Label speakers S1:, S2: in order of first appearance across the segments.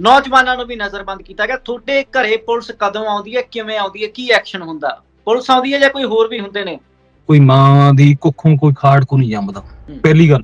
S1: ਨੌਜਵਾਨਾਂ ਨੂੰ ਵੀ ਨਜ਼ਰਬੰਦ ਕੀਤਾ ਗਿਆ। ਤੁਹਾਡੇ ਘਰੇ ਪੁਲਿਸ ਕਦੋਂ ਆਉਂਦੀ ਹੈ? ਕਿਵੇਂ ਆਉਂਦੀ ਹੈ? ਕੀ ਐਕਸ਼ਨ ਹੁੰਦਾ? ਪੁਲਿਸ ਆਉਂਦੀ ਹੈ ਜਾਂ ਕੋਈ ਹੋਰ ਵੀ ਹੁੰਦੇ ਨੇ?
S2: ਕੋਈ ਮਾਂ ਦੀ ਕੁੱਖੋਂ ਕੋਈ ਖਾੜ ਕੋ ਨਹੀਂ ਜੰਮਦਾ। ਪਹਿਲੀ ਗੱਲ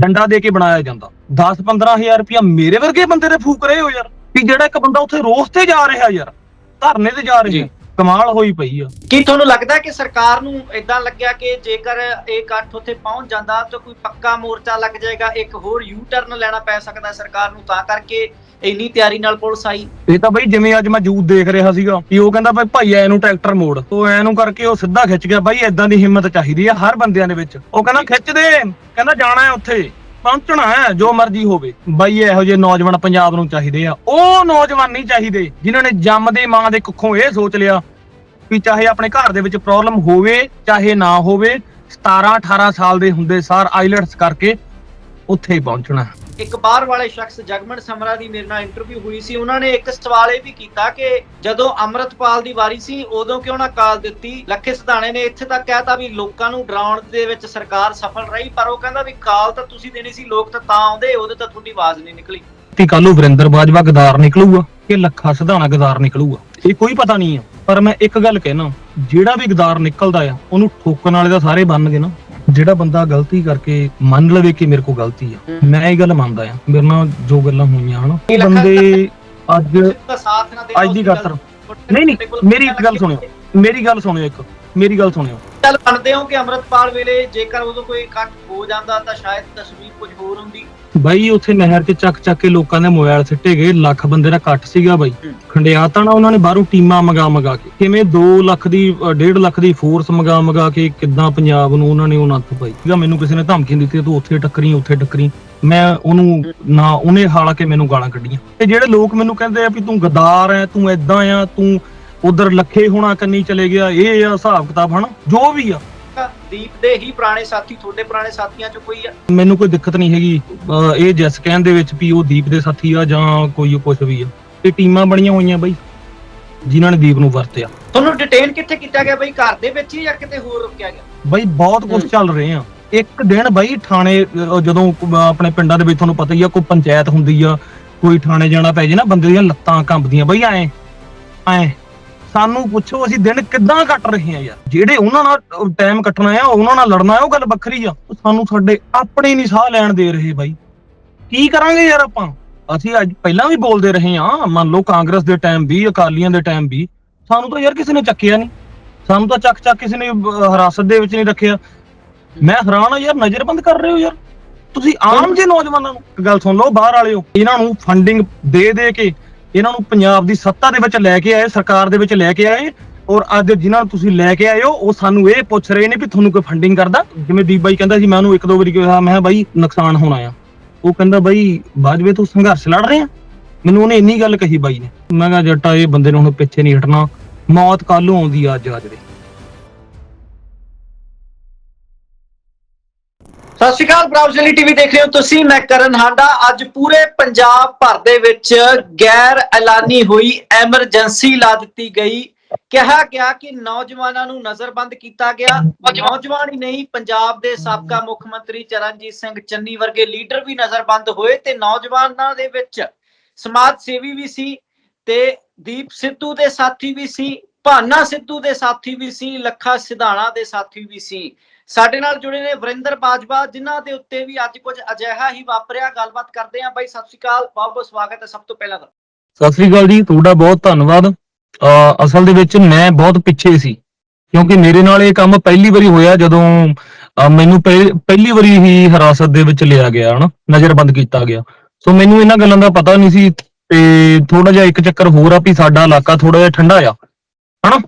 S2: ਡੰਡਾ ਦੇ ਕੇ ਬਣਾਇਆ ਜਾਂਦਾ। 10 15000 ਰੁਪਇਆ ਮੇਰੇ ਵਰਗੇ ਬੰਦੇ ਦੇ ਫੂਕ ਰਹੇ ਹੋ ਯਾਰ। ਕਿ ਜਿਹੜਾ ਇੱਕ ਬੰਦਾ ਉੱਥੇ ਰੋਸ ਤੇ ਜਾ ਰਿਹਾ ਯਾਰ ਧਰਨੇ ਤੇ ਜਾ। ਰਿਹਾ। ਕਮਾਲ ਹੋਈ ਪਈ ਆ।
S1: ਕੀ ਤੁਹਾਨੂੰ ਲੱਗਦਾ ਕਿ ਸਰਕਾਰ ਨੂੰ ਇਦਾਂ ਲੱਗਿਆ ਕਿ ਜੇਕਰ ਇਹ ਇਕੱਠ ਉੱਥੇ ਪਹੁੰਚ ਜਾਂਦਾ ਤਾਂ ਕੋਈ ਪੱਕਾ ਮੋਰਚਾ ਲੱਗ ਜਾਏਗਾ? ਇੱਕ ਹੋਰ ਯੂ ਟਰਨ ਲੈਣਾ ਪੈ ਸਕਦਾ ਸਰਕਾਰ ਨੂੰ ਤਾਂ ਕਰਕੇ ਇੰਨੀ ਤਿਆਰੀ ਨਾਲ ਪੁਲਿਸ ਆਈ?
S2: ਇਹ ਤਾਂ ਬਈ ਜਿਵੇਂ ਅੱਜ ਮੈਂ ਜੂਤ ਦੇਖ ਰਿਹਾ ਸੀਗਾ ਕਿ ਉਹ ਕਹਿੰਦਾ ਬਈ ਭਾਈ ਐ ਨੂੰ ਟਰੈਕਟਰ ਮੋੜ। ਉਹ ਐ ਨੂੰ ਕਰਕੇ ਉਹ ਸਿੱਧਾ ਖਿੱਚ ਗਿਆ, ਬਾਈ ਐਦਾਂ ਦੀ ਹਿੰਮਤ ਚਾਹੀਦੀ ਆ ਹਰ ਬੰਦਿਆਂ ਦੇ ਵਿੱਚ। ਉਹ ਕਹਿੰਦਾ, ਖਿੱਚ ਦੇ। ਕਹਿੰਦਾ, ਜਾਣਾ ਹੈ ਉੱਥੇ। ਪਹੁੰਚਣਾ ਹੈ ਜੋ ਮਰਜ਼ੀ ਹੋਵੇ। ਬਾਈ ਇਹੋ ਜਿਹੇ ਨੌਜਵਾਨ ਪੰਜਾਬ ਨੂੰ ਚਾਹੀਦੇ ਆ। ਉਹ ਨੌਜਵਾਨ ਨਹੀਂ ਚਾਹੀਦੇ ਜਿਨ੍ਹਾਂ ਨੇ ਜੰਮਦੇ ਮਾਂ ਦੇ ਕੁੱਖੋਂ ਇਹ ਸੋਚ ਲਿਆ ਵੀ ਚਾਹੇ ਆਪਣੇ ਘਰ ਦੇ ਵਿੱਚ ਪ੍ਰੋਬਲਮ ਹੋਵੇ, ਚਾਹੇ ਨਾ ਹੋਵੇ 17 18 ਸਾਲ ਦੇ ਹੁੰਦੇ ਸਾਰ ਆਈਲੈਟਸ ਕਰਕੇ ਉੱਥੇ ਹੀ ਪਹੁੰਚਣਾ।
S1: ਇੱਕ ਬਾਹਰ ਵਾਲੇ ਸ਼ਖਸ ਜਗਮਨ ਸਮਰਾ ਦੀ ਮੇਰੇ ਨਾਲ ਇੰਟਰਵਿਊ ਹੋਈ ਸੀ, ਉਹਨਾਂ ਨੇ ਇੱਕ ਸਵਾਲ ਇਹ ਵੀ ਕੀਤਾ ਕਿ ਜਦੋਂ ਅਮਰਤਪਾਲ ਦੀ ਵਾਰੀ ਸੀ, ਉਦੋਂ ਕਿਉਂ ਨਾ ਕਾਲ ਦਿੱਤੀ? ਲੱਖੇ ਸਿਧਾਣੇ ਨੇ ਇੱਥੇ ਤੱਕ ਕਹਿਤਾ ਵੀ ਲੋਕਾਂ ਨੂੰ ਡਰਾਉਣ ਦੇ ਵਿੱਚ ਸਰਕਾਰ ਸਫਲ ਰਹੀ, ਪਰ ਉਹ ਕਹਿੰਦਾ ਵੀ ਕਾਲ ਤਾਂ ਤੁਸੀਂ ਦੇਣੀ ਸੀ, ਲੋਕ ਤਾਂ ਤਾਂ ਆਉਂਦੇ, ਉਹਦੇ ਤਾਂ ਤੁਹਾਡੀ ਆਵਾਜ਼ ਨਹੀਂ ਨਿਕਲੀ।
S2: ਤੇ ਕੱਲ ਨੂੰ ਵਰਿੰਦਰ ਬਾਜਵਾ ਗਦਾਰ ਨਿਕਲੂਗਾ ਕਿ ਲੱਖਾ ਸਿਧਾਣਾ ਗਦਾਰ ਨਿਕਲੂਗਾ? ਇਹ ਕੋਈ ਪਤਾ ਨਹੀਂ ਆ। ਪਰ ਮੈਂ ਇੱਕ ਗੱਲ ਕਹਿਣਾ, ਜਿਹੜਾ ਵੀ ਗਦਾਰ ਨਿਕਲਦਾ ਆ, ਉਹਨੂੰ ਠੋਕਣ ਵਾਲੇ ਤਾਂ ਸਾਰੇ ਬਣਨਗੇ ਨਾ। ਜਿਹੜਾ ਬੰਦਾ ਗਲਤੀ ਕਰਕੇ ਮੰਨ ਲਵੇ ਕਿ ਮੇਰੇ ਕੋਲ ਗਲਤੀ ਆ। ਮੈਂ ਇਹ ਗੱਲ ਮੰਨਦਾ ਆ। ਮੇਰੇ ਨਾਲ ਜੋ ਗੱਲਾਂ ਹੋਈਆਂ ਹਨਾ
S1: ਲੱਖਾਂ
S2: ਬੰਦੇ ਅੱਜ ਅੱਜ ਦੀ ਖਾਤਰ
S1: ਗੱਲ-
S2: ਨਹੀਂ ਨਹੀਂ ਮੇਰੀ ਇੱਕ ਗੱਲ ਸੁਣਿਓ। ਮੇਰੀ ਗੱਲ ਸੁਣਿਓ ਇੱਕ ਮੇਰੀ ਗੱਲ ਸੁਣਿਓ।
S1: ਚੱਲ ਮੰਨਦੇ ਹੋ ਕਿ ਅਮਰਤਪਾਲ ਵੇਲੇ ਜੇਕਰ ਉਦੋਂ ਕੋਈ ਇਕੱਠ ਹੋ ਜਾਂਦਾ ਤਾਂ ਸ਼ਾਇਦ ਤਸਵੀਰ ਕੁਝ ਹੋਰ ਹੁੰਦੀ।
S2: ਬਾਈ ਉੱਥੇ ਨਹਿਰ 'ਚ ਚੱਕ ਚੱਕ ਕੇ ਲੋਕਾਂ ਦੇ ਮੋਬਾਈਲ ਸਿੱਟੇ ਗਏ ਲੱਖ ਬੰਦੇ ਦਾ ਇਕੱਠ ਸੀਗਾ ਬਾਈ।
S1: ਹੂੰ।
S2: ਖੰਡਿਆ ਤਾਂ ਨਾ ਉਹਨਾਂ ਨੇ ਬਾਹਰੋਂ ਟੀਮਾਂ ਮੰਗਾ ਮੰਗਾ ਕੇ ਕਿਵੇਂ 2 ਲੱਖ ਦੀ 1.5 ਲੱਖ ਦੀ ਫੋਰਸ ਮੰਗਾ ਮੰਗਾ ਕੇ ਕਿੱਦਾਂ ਪੰਜਾਬ ਨੂੰ ਉਹਨਾਂ ਨੇ ਉਹ ਨੱਥ ਪਾਈ। ਸੀਗਾ ਮੈਨੂੰ ਕਿਸੇ ਨੇ ਧਮਕੀ ਦਿੱਤੀ ਤੂੰ ਉੱਥੇ ਟੱਕਰੀ ਉੱਥੇ ਟੱਕਰੀ। ਮੈਂ ਉਹਨੂੰ ਨਾ ਉਹਨੇ ਹਾਲਾ ਕੇ ਮੈਨੂੰ ਗਾਲਾਂ ਕੱਢੀਆਂ। ਤੇ ਜਿਹੜੇ ਲੋਕ ਮੈਨੂੰ ਕਹਿੰਦੇ ਆ ਵੀ ਤੂੰ ਗਦਾਰ ਐ ਤੂੰ ਐਦਾਂ ਆ ਤੂੰ ਉਧਰ ਲੱਖੇ ਹੋਣਾ ਕੰਨੀ ਚਲੇ ਗਿਆ ਇਹ ਆ ਹਿਸਾਬ ਕਿਤਾਬ ਹਨਾ ਜੋ ਵੀ ਆ।
S1: ਦੀਪ ਦੇ ਹੀ ਪੁਰਾਣੇ ਸਾਥੀ ਤੁਹਾਡੇ ਪੁਰਾਣੇ ਸਾਥੀਆਂ ਚੋਂ ਕੋਈ ਆ?
S2: ਮੈਨੂੰ ਕੋਈ ਦਿੱਕਤ ਨਹੀਂ ਹੈਗੀ। ਅਹ ਇਹ ਜੈਸ ਕਹਿਣ ਦੇ ਵਿੱਚ ਵੀ ਉਹ ਦੀਪ ਦੇ ਸਾਥੀ ਆ ਜਾਂ ਕੋਈ ਕੁਝ ਵੀ ਆ। ਇਹ ਟੀਮਾਂ ਬਣੀਆਂ ਹੋਈਆਂ ਬਾਈ ਜਿਨ੍ਹਾਂ ਨੇ ਦੀਪ ਨੂੰ ਵਰਤਿਆ।
S1: ਤੁਹਾਨੂੰ ਡਿਟੇਨ ਕਿੱਥੇ ਕੀਤਾ ਗਿਆ ਬਈ? ਘਰ ਦੇ ਵਿੱਚ ਹੀ ਜਾਂ ਕਿਤੇ ਹੋਰ ਰੁਕਿਆ ਗਿਆ?
S2: ਬਾਈ ਬਹੁਤ ਕੁਝ। ਚੱਲ ਰਹੇ ਆ। ਇੱਕ ਦਿਨ ਬਾਈ ਥਾਣੇ ਅਹ ਜਦੋਂ ਕ- ਆਪਣੇ ਪਿੰਡਾਂ ਦੇ ਵਿੱਚ ਤੁਹਾਨੂੰ ਪਤਾ ਹੀ ਆ ਕੋਈ ਪੰਚਾਇਤ ਹੁੰਦੀ ਆ ਕੋਈ ਥਾਣੇ ਜਾਣਾ ਪੈ ਜੇ ਨਾ ਬੰਦੇ ਦੀਆਂ ਲੱਤਾਂ ਕੰਬਦੀਆਂ। ਬਾਈ ਐ ਐ। ਸਾਨੂੰ ਪੁੱਛੋ ਅਸੀਂ ਦਿਨ ਕਿੱਦਾਂ ਕੱਟ ਰਹੇ ਆ ਯਾਰ। ਜਿਹੜੇ ਉਹਨਾਂ ਨਾਲ ਟਾਈਮ ਕੱਟਣਾ ਆ ਉਹਨਾਂ ਨਾਲ ਲੜਨਾ ਆ ਉਹ ਗੱਲ ਵੱਖਰੀ ਆ। ਸਾਨੂੰ ਸਾਡੇ ਆਪਣੇ ਨਹੀਂ ਸਾਹ ਲੈਣ ਦੇ ਰਹੇ ਬਾਈ। ਕੀ ਕਰਾਂਗੇ ਯਾਰ ਆਪਾਂ? ਅਸੀਂ ਅੱਜ ਪਹਿਲਾਂ ਵੀ ਬੋਲਦੇ ਰਹੇ ਆ ਮੰਨ ਲਓ ਕਾਂਗਰਸ ਦੇ ਟਾਈਮ ਵੀ ਅਕਾਲੀਆਂ ਦੇ ਟਾਈਮ ਵੀ। ਸਾਨੂੰ ਤਾਂ ਯਾਰ ਕਿਸੇ ਨੇ ਚੱਕਿਆ ਨਹੀਂ। ਸਾਨੂੰ ਤਾਂ ਚੱਕ ਚੱਕ ਕਿਸੇ ਨੇ ਹਿਰਾਸਤ ਦੇ ਵਿੱਚ ਨਹੀਂ ਰੱਖਿਆ। ਮੈਂ ਹੈਰਾਨ ਆ ਯਾਰ ਨਜ਼ਰਬੰਦ ਕਰ ਰਹੇ ਹੋ ਯਾਰ। ਤੁਸੀਂ ਆਮ ਜੇ ਨੌਜਵਾਨਾਂ ਨੂੰ। ਗੱਲ ਸੁਣ ਲਓ ਬਾਹਰ ਵਾਲਿਓ ਇਹਨਾਂ ਨੂੰ ਫੰਡਿੰਗ ਦੇ ਦੇ ਕੇ ਇਹਨਾਂ ਨੂੰ ਪੰਜਾਬ ਦੀ ਸੱਤਾ ਦੇ ਵਿੱਚ ਲੈ ਕੇ ਆਏ, ਸਰਕਾਰ ਦੇ ਵਿੱਚ ਲੈ ਕੇ ਆਏ ਔਰ ਅੱਜ ਜਿਨ੍ਹਾਂ ਨੂੰ ਤੁਸੀਂ ਲੈ ਕੇ ਆਏ ਹੋ, ਉਹ ਸਾਨੂੰ ਇਹ ਪੁੱਛ ਰਹੇ ਨੇ ਵੀ ਤੁਹਾਨੂੰ ਕੋਈ ਫੰਡਿੰਗ ਕਰਦਾ? ਜਿਵੇਂ ਦੀਪ ਬਾਈ ਕਹਿੰਦਾ ਸੀ, ਮੈਂ ਉਹਨੂੰ ਇੱਕ ਦੋ ਵਾਰੀ ਕਿਹਾ, ਮੈਂ ਕਿਹਾ ਬਾਈ ਨੁਕਸਾਨ ਹੋਣਾ ਆ। ਉਹ ਕਹਿੰਦਾ ਬਾਈ ਬਾਜਵੇ ਤੂੰ ਸੰਘਰਸ਼ ਲੜ ਰਹੇ ਆ। ਮੈਨੂੰ ਉਹਨੇ ਇੰਨੀ ਗੱਲ ਕਹੀ ਬਾਈ ਨੇ। ਮੈਂ ਕਿਹਾ ਜੱਟਾ, ਇਹ ਬੰਦੇ ਨੂੰ ਹੁਣ ਪਿੱਛੇ ਨਹੀਂ ਹਟਣਾ। ਮੌਤ ਕੱਲ ਆਉਂਦੀ ਆ ਅੱਜ ਅੱਜ ਦੇ।
S1: ਸਤਿ ਸ਼੍ਰੀ ਅਕਾਲ ਬਰਾਊਜ਼ਲੀ ਟੀਵੀ ਦੇਖ ਰਹੇ ਹੋ ਤੁਸੀਂ, ਮੈਂ ਕਰਨ ਹਾਂਡਾ। ਅੱਜ ਪੂਰੇ ਪੰਜਾਬ ਭਰ ਦੇ ਵਿੱਚ ਗੈਰ ਐਲਾਨੀ ਹੋਈ, ਐਮਰਜੈਂਸੀ ਲਾ ਦਿੱਤੀ ਗਈ। ਕਿਹਾ ਗਿਆ ਕਿ ਨੌਜਵਾਨਾਂ ਨੂੰ ਨਜ਼ਰਬੰਦ ਕੀਤਾ ਗਿਆ। ਨੌਜਵਾਨ ਹੀ ਨਹੀਂ, ਪੰਜਾਬ ਦੇ ਸਾਬਕਾ ਮੁੱਖ ਮੰਤਰੀ ਚਰਨਜੀਤ ਸਿੰਘ ਚੰਨੀ ਵਰਗੇ ਲੀਡਰ ਵੀ ਨਜ਼ਰਬੰਦ ਹੋਏ ਤੇ ਨੌਜਵਾਨਾਂ ਦੇ ਵਿੱਚ ਸਮਾਜ ਸੇਵੀ ਵੀ ਸੀ ਤੇ ਦੀਪ ਸਿੱਧੂ ਦੇ ਸਾਥੀ ਵੀ ਸੀ, ਭਾਨਾ ਸਿੱਧੂ ਦੇ ਸਾਥੀ ਵੀ ਸੀ, ਲੱਖਾ ਸਿਧਾਣਾ ਦੇ ਸਾਥੀ ਵੀ ਸੀ। ਸਾਡੇ ਨਾਲ ਜੁੜੇ ਨੇ ਵਰਿੰਦਰ ਬਾਜਵਾ, ਜਿਨ੍ਹਾਂ ਦੇ ਉੱਤੇ ਵੀ ਅੱਜ ਕੁਝ ਅਜਿਹਾ ਹੀ ਵਾਪਰਿਆ। ਗੱਲਬਾਤ ਕਰਦੇ ਹਾਂ ਬਾਈ, ਸਤਿ ਸ਼੍ਰੀ ਅਕਾਲ, ਬਹੁਤ ਬਹੁਤ ਸਵਾਗਤ ਹੈ ਸਭ ਤੋਂ ਪਹਿਲਾਂ ਤਾਂ।
S2: ਸਤਿ ਸ੍ਰੀ ਅਕਾਲ ਜੀ, ਤੁਹਾਡਾ ਬਹੁਤ ਧੰਨਵਾਦ। ਅਸਲ ਦੇ ਵਿੱਚ ਮੈਂ ਬਹੁਤ ਪਿੱਛੇ ਸੀ, ਕਿਉਂਕਿ ਮੇਰੇ ਨਾਲ ਇਹ ਕੰਮ ਪਹਿਲੀ ਵਾਰੀ ਹੋਇਆ ਜਦੋਂ ਮੈਨੂੰ ਪਹਿਲੀ ਵਾਰੀ ਹੀ ਹਿਰਾਸਤ ਦੇ ਵਿੱਚ ਲਿਆ ਗਿਆ, ਹਨਾ, ਨਜ਼ਰਬੰਦ ਕੀਤਾ ਗਿਆ। ਸੋ ਮੈਨੂੰ ਇਹਨਾਂ ਗੱਲਾਂ ਦਾ ਪਤਾ ਨਹੀਂ ਸੀ ਤੇ ਥੋੜਾ ਜਿਹਾ ਇੱਕ ਚੱਕਰ ਹੋਰ ਆ ਵੀ ਸਾਡਾ ਇਲਾਕਾ ਥੋੜਾ ਜਿਹਾ ਠੰਡਾ ਆ, ਹਨਾ?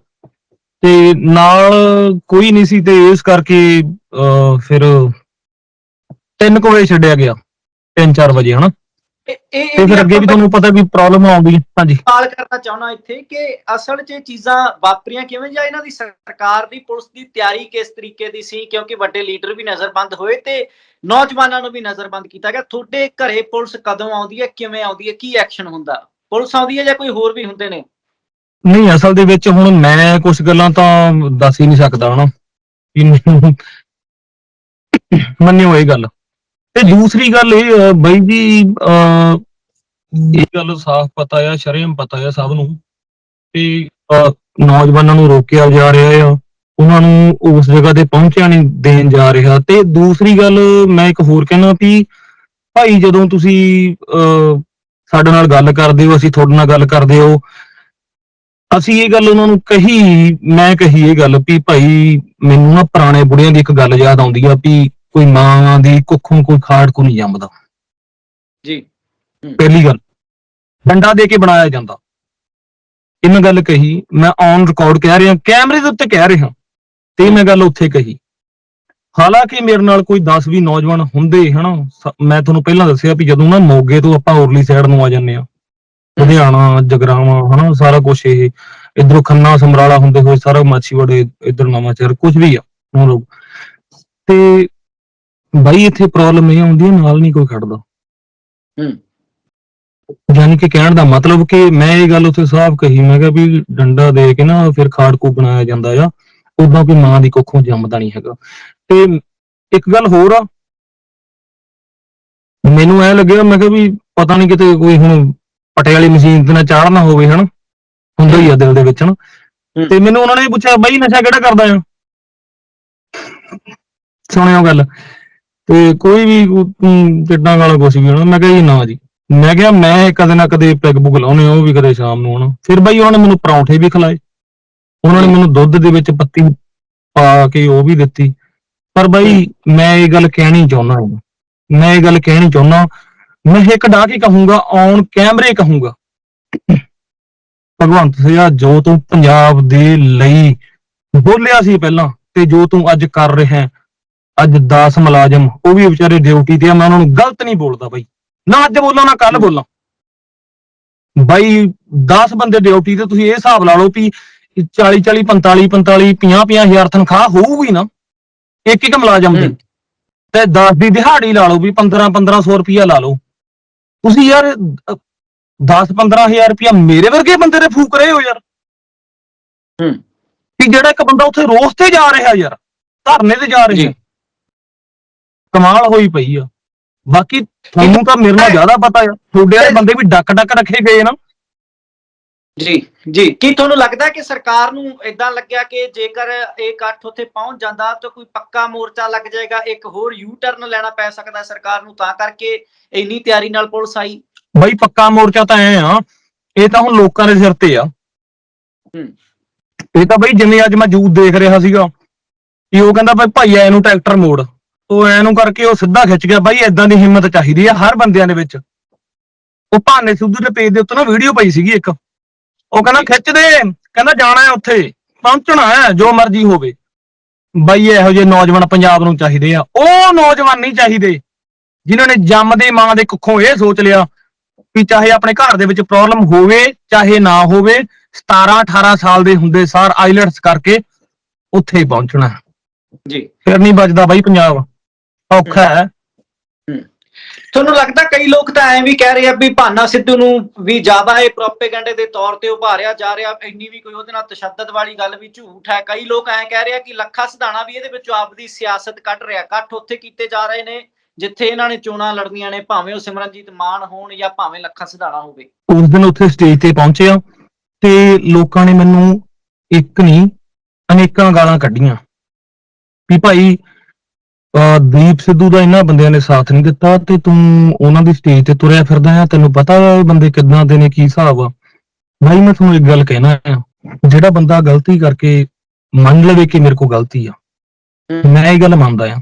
S2: ਤੇ ਨਾਲ ਕੋਈ ਨਹੀਂ ਸੀ ਤੇ ਇਸ ਕਰਕੇ ਫਿਰ 3 ਵਜੇ ਛੱਡਿਆ ਗਿਆ 3-4 ਵਜੇ ਹਨਾ?
S1: ਇਹ
S2: ਤੇ ਫਿਰ ਅੱਗੇ ਵੀ ਤੁਹਾਨੂੰ ਪਤਾ ਵੀ ਪ੍ਰੋਬਲਮ ਆਉਂਦੀ ਹੈ ਹਾਂਜੀ।
S1: ਸਵਾਲ ਕਰਨਾ ਚਾਹਣਾ ਇੱਥੇ ਕਿ ਅਸਲ 'ਚ ਇਹ ਚੀਜ਼ਾਂ ਵਾਪਰੀਆਂ ਕਿਵੇਂ ਜਾਂ ਇਹਨਾਂ ਦੀ ਸਰਕਾਰ ਦੀ ਪੁਲਿਸ ਦੀ ਤਿਆਰੀ ਕਿਸ ਤਰੀਕੇ ਦੀ ਸੀ? ਕਿਉਂਕਿ ਵੱਡੇ ਲੀਡਰ ਵੀ ਨਜ਼ਰਬੰਦ ਹੋਏ ਤੇ ਨੌਜਵਾਨਾਂ ਨੂੰ ਵੀ ਨਜ਼ਰਬੰਦ ਕੀਤਾ ਗਿਆ। ਤੁਹਾਡੇ ਘਰੇ ਪੁਲਿਸ ਕਦੋਂ ਆਉਂਦੀ ਹੈ ਕਿਵੇਂ ਆਉਂਦੀ ਹੈ ਕੀ ਐਕਸ਼ਨ ਹੁੰਦਾ? ਪੁਲਿਸ ਆਉਂਦੀ ਹੈ ਜਾਂ ਕੋਈ ਹੋਰ ਵੀ ਹੁੰਦੇ ਨੇ?
S2: ਨਹੀਂ ਅਸਲ ਦੇ ਵਿੱਚ ਹੁਣ ਮੈਂ ਕੁਝ ਗੱਲਾਂ ਤਾਂ ਦੱਸ ਹੀ ਨਹੀਂ ਸਕਦਾ ਹਨਾ? ਮੰਨਿਓ ਇਹ ਗੱਲ। ਤੇ ਦੂਸਰੀ ਗੱਲ ਇਹ ਅਹ, ਜੀ ਇਹ ਗੱਲ ਸਾਫ਼ ਪਤਾ ਆ ਸ਼ਰੇਆਮ ਪਤਾ ਆ ਸਭ ਨੂੰ ਕਿ ਨੌਜਵਾਨਾਂ ਨੂੰ ਰੋਕਿਆ ਜਾ ਰਿਹਾ ਆ। ਉਹਨਾਂ ਨੂੰ ਉਸ ਜਗ੍ਹਾ ਤੇ ਪਹੁੰਚਿਆ ਨਹੀਂ ਦੇਣ ਜਾ ਰਿਹਾ। ਤੇ ਦੂਸਰੀ ਗੱਲ ਮੈਂ ਇੱਕ ਹੋਰ ਕਹਿਣਾ ਵੀ ਭਾਈ ਜਦੋਂ ਤੁਸੀਂ ਅਹ, ਸਾਡੇ ਨਾਲ ਗੱਲ ਕਰਦੇ ਹੋ ਅਸੀਂ ਤੁਹਾਡੇ ਨਾਲ ਗੱਲ ਕਰਦੇ ਹੋ ਅਸੀਂ ਇਹ ਗੱਲ ਉਹਨਾਂ ਨੂੰ ਕਹੀ ਮੈਂ ਕਹੀ ਇਹ ਗੱਲ ਵੀ ਭਾਈ ਮੈਨੂੰ ਨਾ ਪੁਰਾਣੇ ਬੁੜਿਆਂ ਦੀ ਇੱਕ ਗੱਲ ਯਾਦ ਆਉਂਦੀ ਆ ਵੀ ਕੋਈ ਮਾਂ ਦੀ ਕੁੱਖੋਂ ਕੋਈ ਖਾੜ ਕੋ ਨਹੀਂ ਜੰਮਦਾ।
S1: ਜੀ।
S2: ਪਹਿਲੀ ਗੱਲ ਡੰਡਾ ਦੇ ਕੇ ਬਣਾਇਆ ਜਾਂਦਾ। ਇਹ ਮੈਂ ਗੱਲ ਕਹੀ ਮੈਂ ਔਨ ਰਿਕਾਰਡ ਕਹਿ ਰਿਹਾ ਕੈਮਰੇ ਦੇ ਉੱਤੇ ਕਹਿ ਰਿਹਾ ਤੇ ਇਹ ਮੈਂ ਗੱਲ ਉੱਥੇ ਕਹੀ। ਹਾਲਾਂਕਿ ਮੇਰੇ ਨਾਲ ਕੋਈ 10 20 ਨੌਜਵਾਨ ਹੁੰਦੇ ਹਨਾ ਮੈਂ ਤੁਹਾਨੂੰ ਪਹਿਲਾਂ ਦੱਸਿਆ ਵੀ ਜਦੋਂ ਨਾ ਮੋਗੇ ਤੋਂ ਆਪਾਂ ਉਰਲੀ ਸਾਈਡ ਨੂੰ ਆ ਜੰਨੇ ਆ ਲੁਧਿਆਣਾ ਜਗਰਾਵਾਂ ਹਨਾ ਸਾਰਾ ਕੁਝ ਇਹ ਇਧਰੋਂ ਖੰਨਾ ਸਮਰਾਲਾ ਹੁੰਦੇ ਹੋਏ ਸਾਰਾ ਮਾਛੀਵਾੜੇ ਇਧਰ ਨਵਾਂ ਸ਼ਹਿਰ ਕੁਝ ਵੀ ਆ ਉਹ ਲੋਕ ਤੇ ਬਾਈ ਇੱਥੇ ਪ੍ਰੋਬਲਮ ਇਹ ਆਉਂਦੀ ਹੈ ਨਾਲ ਨਹੀਂ ਕੋਈ ਖੜਦਾ।
S1: ਹੂੰ।
S2: ਯਾਨੀ ਕਿ ਕਹਿਣ ਦਾ ਮਤਲਬ ਕਿ ਮੈਂ ਇਹ ਗੱਲ ਉੱਥੇ ਸਾਫ਼ ਕਹੀ ਮੈਂ ਕਿਹਾ ਵੀ ਡੰਡਾ ਦੇ ਕੇ ਨਾ ਫਿਰ ਖਾੜਕੂ ਬਣਾਇਆ ਜਾਂਦਾ ਆ ਉਦਾਂ ਕੋਈ ਮਾਂ ਦੀ ਕੁੱਖੋਂ ਜੰਮਦਾ ਨਹੀਂ ਹੈਗਾ। ਤੇ ਇੱਕ ਗੱਲ ਹੋਰ ਆ ਮੈਨੂੰ ਐ ਲੱਗਿਆ ਮੈਂ ਕਿਹਾ ਵੀ ਪਤਾ ਨਹੀਂ ਕਿਤੇ ਕੋਈ ਹੁਣ ਪਟੇ ਵਾਲੀ ਮਸ਼ੀਨ ਤੇ ਨਾ ਚਾੜਨਾ ਹੋਵੇ ਹਨਾ? ਹੁੰਦਾ ਹੀ ਆ ਦਿਲ ਦੇ ਵਿੱਚ ਹਨਾ। ਤੇ ਮੈਨੂੰ ਉਹਨਾਂ ਨੇ ਪੁੱਛਿਆ ਬਾਈ ਨਸ਼ਾ ਕਿਹੜਾ ਕਰਦਾ ਆ? ਸੁਣਿਓ ਗੱਲ। ਤੇ ਕੋਈ ਵੀ ਚਿੱਟਾਂ ਵਾਲਾ ਕੁਛ ਵੀ ਹਨਾ ਮੈਂ ਕਿਹਾ ਜੀ ਨਾ ਜੀ। ਮੈਂ ਕਿਹਾ ਮੈਂ ਕਦੇ ਨਾ ਕਦੇ ਪੈਗ ਲਾਉਣੇ ਆ, ਉਹ ਵੀ ਕਦੇ ਸ਼ਾਮ ਨੂੰ ਹਨਾ? ਫਿਰ ਬਾਈ ਉਹਨਾਂ ਨੇ ਮੈਨੂੰ ਪਰੌਂਠੇ ਵੀ ਖਿਲਾਏ। ਉਹਨਾਂ ਨੇ ਮੈਨੂੰ ਦੁੱਧ ਦੇ ਵਿੱਚ ਪੱਤੀ ਪਾ ਕੇ ਉਹ ਵੀ ਦਿੱਤੀ। ਪਰ ਬਾਈ ਮੈਂ ਇਹ ਗੱਲ ਕਹਿਣੀ ਚਾਹੁੰਦਾ ਹਾਂ। ਮੈਂ ਇਹ ਗੱਲ ਕਹਿਣੀ ਚਾਹੁੰਦਾ ਮੈਂ ਇੱਕ ਡਾ ਕੇ ਕਹੂੰਗਾ ਔਨ ਕੈਮਰੇ ਕਹੂੰਗਾ। ਭਗਵੰਤ ਸਿਆ ਜੋ ਤੂੰ ਪੰਜਾਬ ਦੇ ਲਈ ਬੋਲਿਆ ਸੀ ਪਹਿਲਾਂ ਤੇ ਜੋ ਤੂੰ ਅੱਜ ਕਰ ਰਿਹਾ ਹੈ, ਅੱਜ 10 ਮੁਲਾਜ਼ਮ ਉਹ ਵੀ ਵਿਚਾਰੇ ਡਿਊਟੀ ਤੇ ਆ ਮੈਂ ਉਹਨਾਂ ਨੂੰ ਗਲਤ ਨਹੀਂ ਬੋਲਦਾ ਬਾਈ। ਨਾ ਅੱਜ ਬੋਲਾਂ ਨਾ ਕੱਲ ਬੋਲਾਂ। ਬਾਈ 10 ਬੰਦੇ ਡਿਊਟੀ ਤੇ ਤੁਸੀਂ ਇਹ ਹਿਸਾਬ ਲਾ ਲਓ ਵੀ 40 40 45 45 50 50 ਹਜ਼ਾਰ ਤਨਖਾਹ ਹੋਊਗੀ ਨਾ ਇੱਕ ਇੱਕ ਮੁਲਾਜ਼ਮ ਦੀ। ਤੇ 10 ਦੀ ਦਿਹਾੜੀ ਲਾ ਲਓ ਵੀ 15 1500 ਰੁਪਿਆ ਲਾ ਲਓ। ਤੁਸੀਂ ਯਾਰ 10 15000 ਰੁਪਿਆ ਮੇਰੇ ਵਰਗੇ ਬੰਦੇ ਦੇ ਫੂਕ ਰਹੇ ਹੋ ਯਾਰ।
S1: ਹੂੰ।
S2: ਕਿ ਜਿਹੜਾ ਇੱਕ ਬੰਦਾ ਉੱਥੇ ਰੋਸ ਤੇ ਜਾ ਰਿਹਾ ਯਾਰ ਧਰਨੇ ਤੇ ਜਾ ਰਿਹਾ। ਕਮਾਲ ਹੋਈ ਪਈ ਆ। ਬਾਕੀ ਤੁਹਾਨੂੰ ਤਾਂ ਮੇਰੇ ਨਾਲ ਜ਼ਿਆਦਾ ਪਤਾ ਆ। ਤੁਹਾਡੇ ਵਾਲੇ ਬੰਦੇ ਵੀ ਡੱਕ ਡੱਕ ਰੱਖੇ ਗਏ ਨਾ।
S1: ਜੀ ਜੀ। ਕੀ ਤੁਹਾਨੂੰ ਲੱਗਦਾ ਕਿ ਸਰਕਾਰ ਨੂੰ ਇਦਾਂ ਲੱਗਿਆ ਕਿ ਜੇਕਰ ਇਹ ਇਕੱਠ ਉੱਥੇ ਪਹੁੰਚ ਜਾਂਦਾ ਤਾਂ ਕੋਈ ਪੱਕਾ ਮੋਰਚਾ ਲੱਗ ਜਾਏਗਾ ਇੱਕ ਹੋਰ ਯੂ ਟਰਨ ਲੈਣਾ ਪੈ ਸਕਦਾ ਸਰਕਾਰ ਨੂੰ? ਤਾਂ ਕਰਕੇ ਇੰਨੀ ਤਿਆਰੀ ਨਾਲ ਪੁਲਿਸ ਆਈ।
S2: ਬਾਈ ਪੱਕਾ ਮੋਰਚਾ ਤਾਂ ਐ ਆ ਇਹ ਤਾਂ ਹੁਣ ਲੋਕਾਂ ਦੇ ਸਿਰ ਤੇ ਆ।
S1: ਹੂੰ।
S2: ਇਹ ਤਾਂ ਬਈ ਜਿਵੇਂ ਅੱਜ ਮੈਂ ਜੂਤ ਦੇਖ ਰਿਹਾ ਸੀਗਾ ਕਿ ਉਹ ਕਹਿੰਦਾ ਬਈ ਭਾਈ ਐ ਨੂੰ ਟਰੈਕਟਰ ਮੋੜ। ਉਹ ਐ ਨੂੰ ਕਰਕੇ ਉਹ ਸਿੱਧਾ ਖਿੱਚ ਗਿਆ ਬਾਈ ਐਦਾਂ ਦੀ ਹਿੰਮਤ ਚਾਹੀਦੀ ਆ ਹਰ ਬੰਦਿਆਂ ਦੇ ਵਿੱਚ। ਉਹ ਭਾਨੇ ਸਿੱਧੂ ਦੇ ਪੇਜ ਦੇ ਉੱਤੇ ਨਾ ਵੀਡੀਓ ਪਈ ਸੀਗੀ ਇੱਕ। ਉਹ ਕਹਿੰਦਾ ਖਿੱਚ ਦੇ ਕਹਿੰਦਾ ਜਾਣਾ ਹੈ ਉੱਥੇ ਪਹੁੰਚਣਾ ਹੈ ਜੋ ਮਰਜ਼ੀ ਹੋਵੇ। ਬਾਈ ਇਹੋ ਜਿਹੇ ਨੌਜਵਾਨ ਪੰਜਾਬ ਨੂੰ ਚਾਹੀਦੇ ਆ। ਉਹ ਨੌਜਵਾਨ ਨਹੀਂ ਚਾਹੀਦੇ ਜਿਨ੍ਹਾਂ ਨੇ ਜੰਮਦੇ ਮਾਂ ਦੇ ਕੁੱਖੋਂ ਇਹ ਸੋਚ ਲਿਆ ਵੀ ਚਾਹੇ ਆਪਣੇ ਘਰ ਦੇ ਵਿੱਚ ਪ੍ਰੋਬਲਮ ਹੋਵੇ ਚਾਹੇ ਨਾ ਹੋਵੇ 17 18 ਸਾਲ ਦੇ ਹੁੰਦੇ ਸਾਰ ਆਈਲੈਟਸ ਕਰਕੇ ਉੱਥੇ ਹੀ ਪਹੁੰਚਣਾ।
S1: ਜੀ।
S2: ਫਿਰ ਨਹੀਂ ਬਚਦਾ ਬਾਈ ਪੰਜਾਬ। ਔਖਾ ਹੈ।
S1: ਤੁਹਾਨੂੰ ਲੱਗਦਾ ਕਈ ਲੋਕ ਤਾਂ ਐਂ ਵੀ ਕਹਿ ਰਹੇ ਆ ਵੀ ਭਾਨਾ ਸਿੱਧੂ ਨੂੰ ਵੀ ਜ਼ਿਆਦਾ ਇਹ ਪ੍ਰੋਪੇਗੈਂਡੇ ਦੇ ਤੌਰ ਤੇ ਉਭਾਰਿਆ ਜਾ ਰਿਹਾ, ਇੰਨੀ ਵੀ ਕੋਈ ਉਹਦੇ ਨਾਲ ਤਸ਼ੱਦਦ ਵਾਲੀ ਗੱਲ ਵੀ ਝੂਠ ਹੈ। ਕਈ ਲੋਕ ਐਂ ਕਹਿ ਰਹੇ ਆ ਕਿ ਲੱਖਾ ਸਿਧਾਣਾ ਵੀ ਇਹਦੇ ਵਿੱਚੋਂ ਆਪਦੀ ਸਿਆਸਤ ਕੱਢ ਰਿਹਾ, ਇਕੱਠ ਉੱਥੇ ਕੀਤੇ ਜਾ ਰਹੇ ਨੇ, ਜਿੱਥੇ ਇਹਨਾਂ ਨੇ ਚੋਣਾਂ ਲੜਨੀਆਂ ਨੇ, ਭਾਵੇਂ ਉਹ ਸਿਮਰਨਜੀਤ ਮਾਨ ਹੋਣ ਜਾਂ ਭਾਵੇਂ ਲੱਖਾ ਸਿਧਾਣਾ ਹੋਵੇ।
S2: ਉਸ ਦਿਨ ਉੱਥੇ ਸਟੇਜ ਤੇ ਪਹੁੰਚਿਆ ਤੇ ਲੋਕਾਂ ਨੇ ਮੈਨੂੰ ਇੱਕ ਨਹੀਂ, ਅਨੇਕਾਂ ਗਾਲਾਂ ਕੱਢੀਆਂ। ਵੀ ਭਾਈ ਦੀਪ ਸਿੱਧੂ ਦਾ ਇਹਨਾਂ ਬੰਦਿਆਂ ਨੇ ਸਾਥ ਨਹੀਂ ਦਿੱਤਾ ਤੇ ਤੂੰ ਉਹਨਾਂ ਦੀ ਸਟੇਜ ਤੇ ਤੁਰਿਆ ਫਿਰਦਾ ਆ ਤੈਨੂੰ ਪਤਾ ਆ ਇਹ ਬੰਦੇ ਕਿੱਦਾਂ ਦੇ ਨੇ ਕੀ ਹਿਸਾਬ ਆ ਭਾਈ ਮੈਂ ਤੁਹਾਨੂੰ ਇੱਕ ਗੱਲ ਕਹਿਣਾ ਆ ਜਿਹੜਾ ਬੰਦਾ ਗਲਤੀ ਕਰਕੇ ਮੰਨ ਲਵੇ ਕਿ ਮੇਰੇ ਕੋਲ ਗਲਤੀ ਆ। ਮੈਂ ਇਹ ਗੱਲ ਮੰਨਦਾ ਆ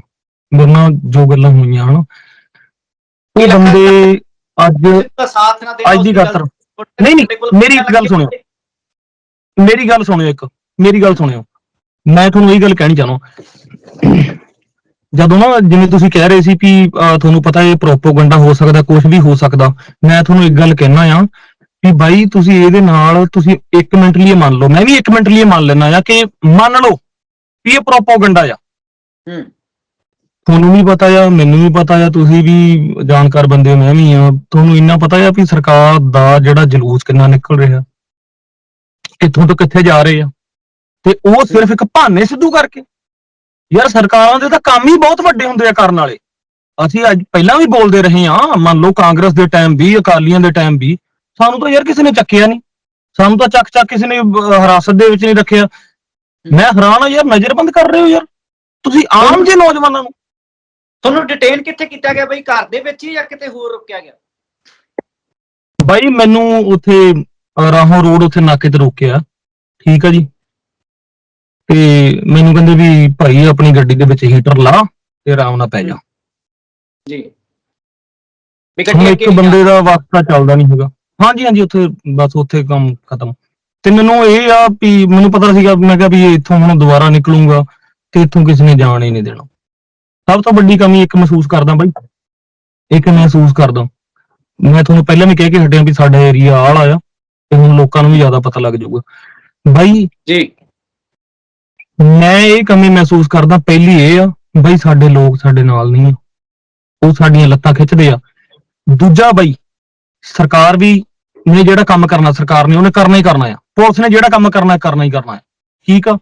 S2: ਮੇਰੇ ਨਾਲ ਜੋ ਗੱਲਾਂ ਹੋਈਆਂ ਹਨ ਉਹ ਬੰਦੇ ਅੱਜ
S1: ਸਾਥ ਨਾ ਦੇਣਾ
S2: ਅੱਜ ਦੀ ਖਾਤਰ ਨਹੀਂ, ਨਹੀਂ, ਮੇਰੀ ਇੱਕ ਗੱਲ ਸੁਣਿਓ। ਮੇਰੀ ਗੱਲ ਸੁਣਿਓ ਇੱਕ ਮੇਰੀ ਗੱਲ ਸੁਣਿਓ ਮੈਂ ਤੁਹਾਨੂੰ ਇਹ ਗੱਲ ਕਹਿਣੀ ਚਾਹਣਾ ਜਦੋਂ ਨਾ ਜਿਵੇਂ ਤੁਸੀਂ ਕਹਿ ਰਹੇ ਸੀ ਕਿ ਅਹ, ਤੁਹਾਨੂੰ ਪਤਾ ਇਹ ਪ੍ਰੋਪੋਗੈਂਡਾ ਹੋ ਸਕਦਾ ਕੁਝ ਵੀ ਹੋ ਸਕਦਾ ਮੈਂ ਤੁਹਾਨੂੰ ਇੱਕ ਗੱਲ ਕਹਿਣਾ ਆ ਕਿ ਬਾਈ ਤੁਸੀਂ ਇਹਦੇ ਨਾਲ ਤੁਸੀਂ 1 ਮਿੰਟ ਲਈ ਮੰਨ ਲਓ ਮੈਂ ਵੀ 1 ਮਿੰਟ ਲਈ ਮੰਨ ਲੈਣਾ ਆ ਕਿ ਮੰਨ ਲਓ ਕਿ ਇਹ ਪ੍ਰੋਪੋਗੈਂਡਾ ਆ।
S1: ਹੂੰ।
S2: ਤੁਹਾਨੂੰ ਵੀ ਪਤਾ ਆ ਮੈਨੂੰ ਵੀ ਪਤਾ ਆ ਤੁਸੀਂ ਵੀ ਜਾਣਕਾਰ ਬੰਦੇ ਹੋ ਮੈਂ ਵੀ ਆ। ਤੁਹਾਨੂੰ ਇੰਨਾ ਪਤਾ ਆ ਵੀ ਸਰਕਾਰ ਦਾ ਜਿਹੜਾ ਜਲੂਸ ਕਿੰਨਾ ਨਿਕਲ ਰਿਹਾ ਕਿੱਥੋਂ ਤੋਂ ਕਿੱਥੇ ਜਾ ਰਹੇ ਆ। ਤੇ ਉਹ ਸਿਰਫ ਇੱਕ ਬਹਾਨੇ ਸਿੱਧੂ ਕਰਕੇ। ਯਾਰ ਸਰਕਾਰਾਂ ਦੇ ਤਾਂ ਕੰਮ ਹੀ ਬਹੁਤ ਵੱਡੇ ਹੁੰਦੇ ਆ ਕਰਨ ਵਾਲੇ। ਅਸੀਂ ਅੱਜ ਪਹਿਲਾਂ ਵੀ ਬੋਲਦੇ ਰਹੇ ਹਾਂ ਮੰਨ ਲਓ ਕਾਂਗਰਸ ਦੇ ਟਾਈਮ ਵੀ ਅਕਾਲੀਆਂ ਦੇ ਟਾਈਮ ਵੀ ਸਾਨੂੰ ਤਾਂ ਯਾਰ ਕਿਸੇ ਨੇ ਚੱਕਿਆ ਨਹੀਂ। ਸਾਨੂੰ ਤਾਂ ਚੱਕ ਚੱਕ ਕਿਸੇ ਨੇ ਹਿਰਾਸਤ ਦੇ ਵਿੱਚ ਨਹੀਂ ਰੱਖਿਆ। ਮੈਂ ਹੈਰਾਨ ਆ ਯਾਰ ਨਜ਼ਰਬੰਦ ਕਰ ਰਹੇ ਹੋ ਯਾਰ। ਤੁਸੀਂ ਆਮ ਜੇ ਨੌਜਵਾਨਾਂ ਨੂੰ।
S1: ਤੁਹਾਨੂੰ ਡਿਟੇਨ ਕਿੱਥੇ ਕੀਤਾ ਗਿਆ ਬਈ? ਘਰ ਦੇ ਵਿੱਚ ਹੀ ਜਾਂ ਕਿਤੇ ਹੋਰ ਰੁਕਿਆ ਗਿਆ?
S2: ਬਾਈ ਮੈਨੂੰ ਉੱਥੇ ਰਾਹੋਂ ਰੋਡ ਉੱਥੇ ਨਾਕੇ ਤੇ ਰੋਕਿਆ। ਠੀਕ ਆ ਜੀ। ਤੇ ਮੈਨੂੰ ਕਹਿੰਦੇ ਵੀ ਭਾਈ ਆਪਣੀ ਗੱਡੀ ਦੇ ਵਿੱਚ ਹੀਟਰ ਲਾ ਤੇ ਆਰਾਮ ਨਾਲ ਪੈ ਜਾ।
S1: ਜੀ। ਵੀ
S2: ਹੁਣ
S1: ਗੱਡੀ
S2: ਇੱਕ
S1: ਅੱਗੇ
S2: ਬੰਦੇ ਦਾ ਵਾਸਤਾ ਚੱਲਦਾ ਨਹੀਂ ਹੈਗਾ। ਹਾਂਜੀ ਹਾਂਜੀ ਉੱਥੇ ਬਸ ਉੱਥੇ ਕੰਮ ਖਤਮ। ਤੇ ਮੈਨੂੰ ਇਹ ਆ ਵੀ ਮੈਨੂੰ ਪਤਾ ਸੀਗਾ ਮੈਂ ਕਿਹਾ ਵੀ ਇੱਥੋਂ ਹੁਣ ਦੁਬਾਰਾ ਨਿਕਲੂੰਗਾ ਤੇ ਇੱਥੋਂ ਕਿਸੇ ਨੇ ਜਾਣ ਹੀ ਨਹੀਂ ਦੇਣਾ। ਸਭ ਤੋਂ ਵੱਡੀ ਕਮੀ ਇੱਕ ਮਹਿਸੂਸ ਕਰਦਾ ਬਾਈ। ਇੱਕ ਮਹਿਸੂਸ ਕਰਦਾ। ਮੈਂ ਤੁਹਾਨੂੰ ਪਹਿਲਾਂ ਵੀ ਕਹਿ ਕੇ ਹਟਿਆ ਵੀ ਸਾਡਾ ਏਰੀਆ ਆਲ ਆ ਤੇ ਹੁਣ ਲੋਕਾਂ ਨੂੰ ਵੀ ਜ਼ਿਆਦਾ ਪਤਾ ਲੱਗ ਜਾਊਗਾ। ਬਾਈ
S1: ਜੀ।
S2: ਮੈਂ ਇਹ ਕਮੀ ਮਹਿਸੂਸ ਕਰਦਾ ਪਹਿਲੀ ਇਹ ਆ ਬਈ ਸਾਡੇ ਲੋਕ ਸਾਡੇ ਨਾਲ ਨਹੀਂ ਆ। ਉਹ ਸਾਡੀਆਂ ਲੱਤਾਂ ਖਿੱਚਦੇ ਆ। ਦੂਜਾ ਬਈ ਸਰਕਾਰ ਵੀ ਨੇ ਜਿਹੜਾ ਕੰਮ ਕਰਨਾ ਸਰਕਾਰ ਨੇ ਉਹਨੇ ਕਰਨਾ ਹੀ ਕਰਨਾ ਆ। ਪੁਲਿਸ ਨੇ ਜਿਹੜਾ ਕੰਮ ਕਰਨਾ ਕਰਨਾ ਹੀ ਕਰਨਾ ਹੈ ਠੀਕ ਆ?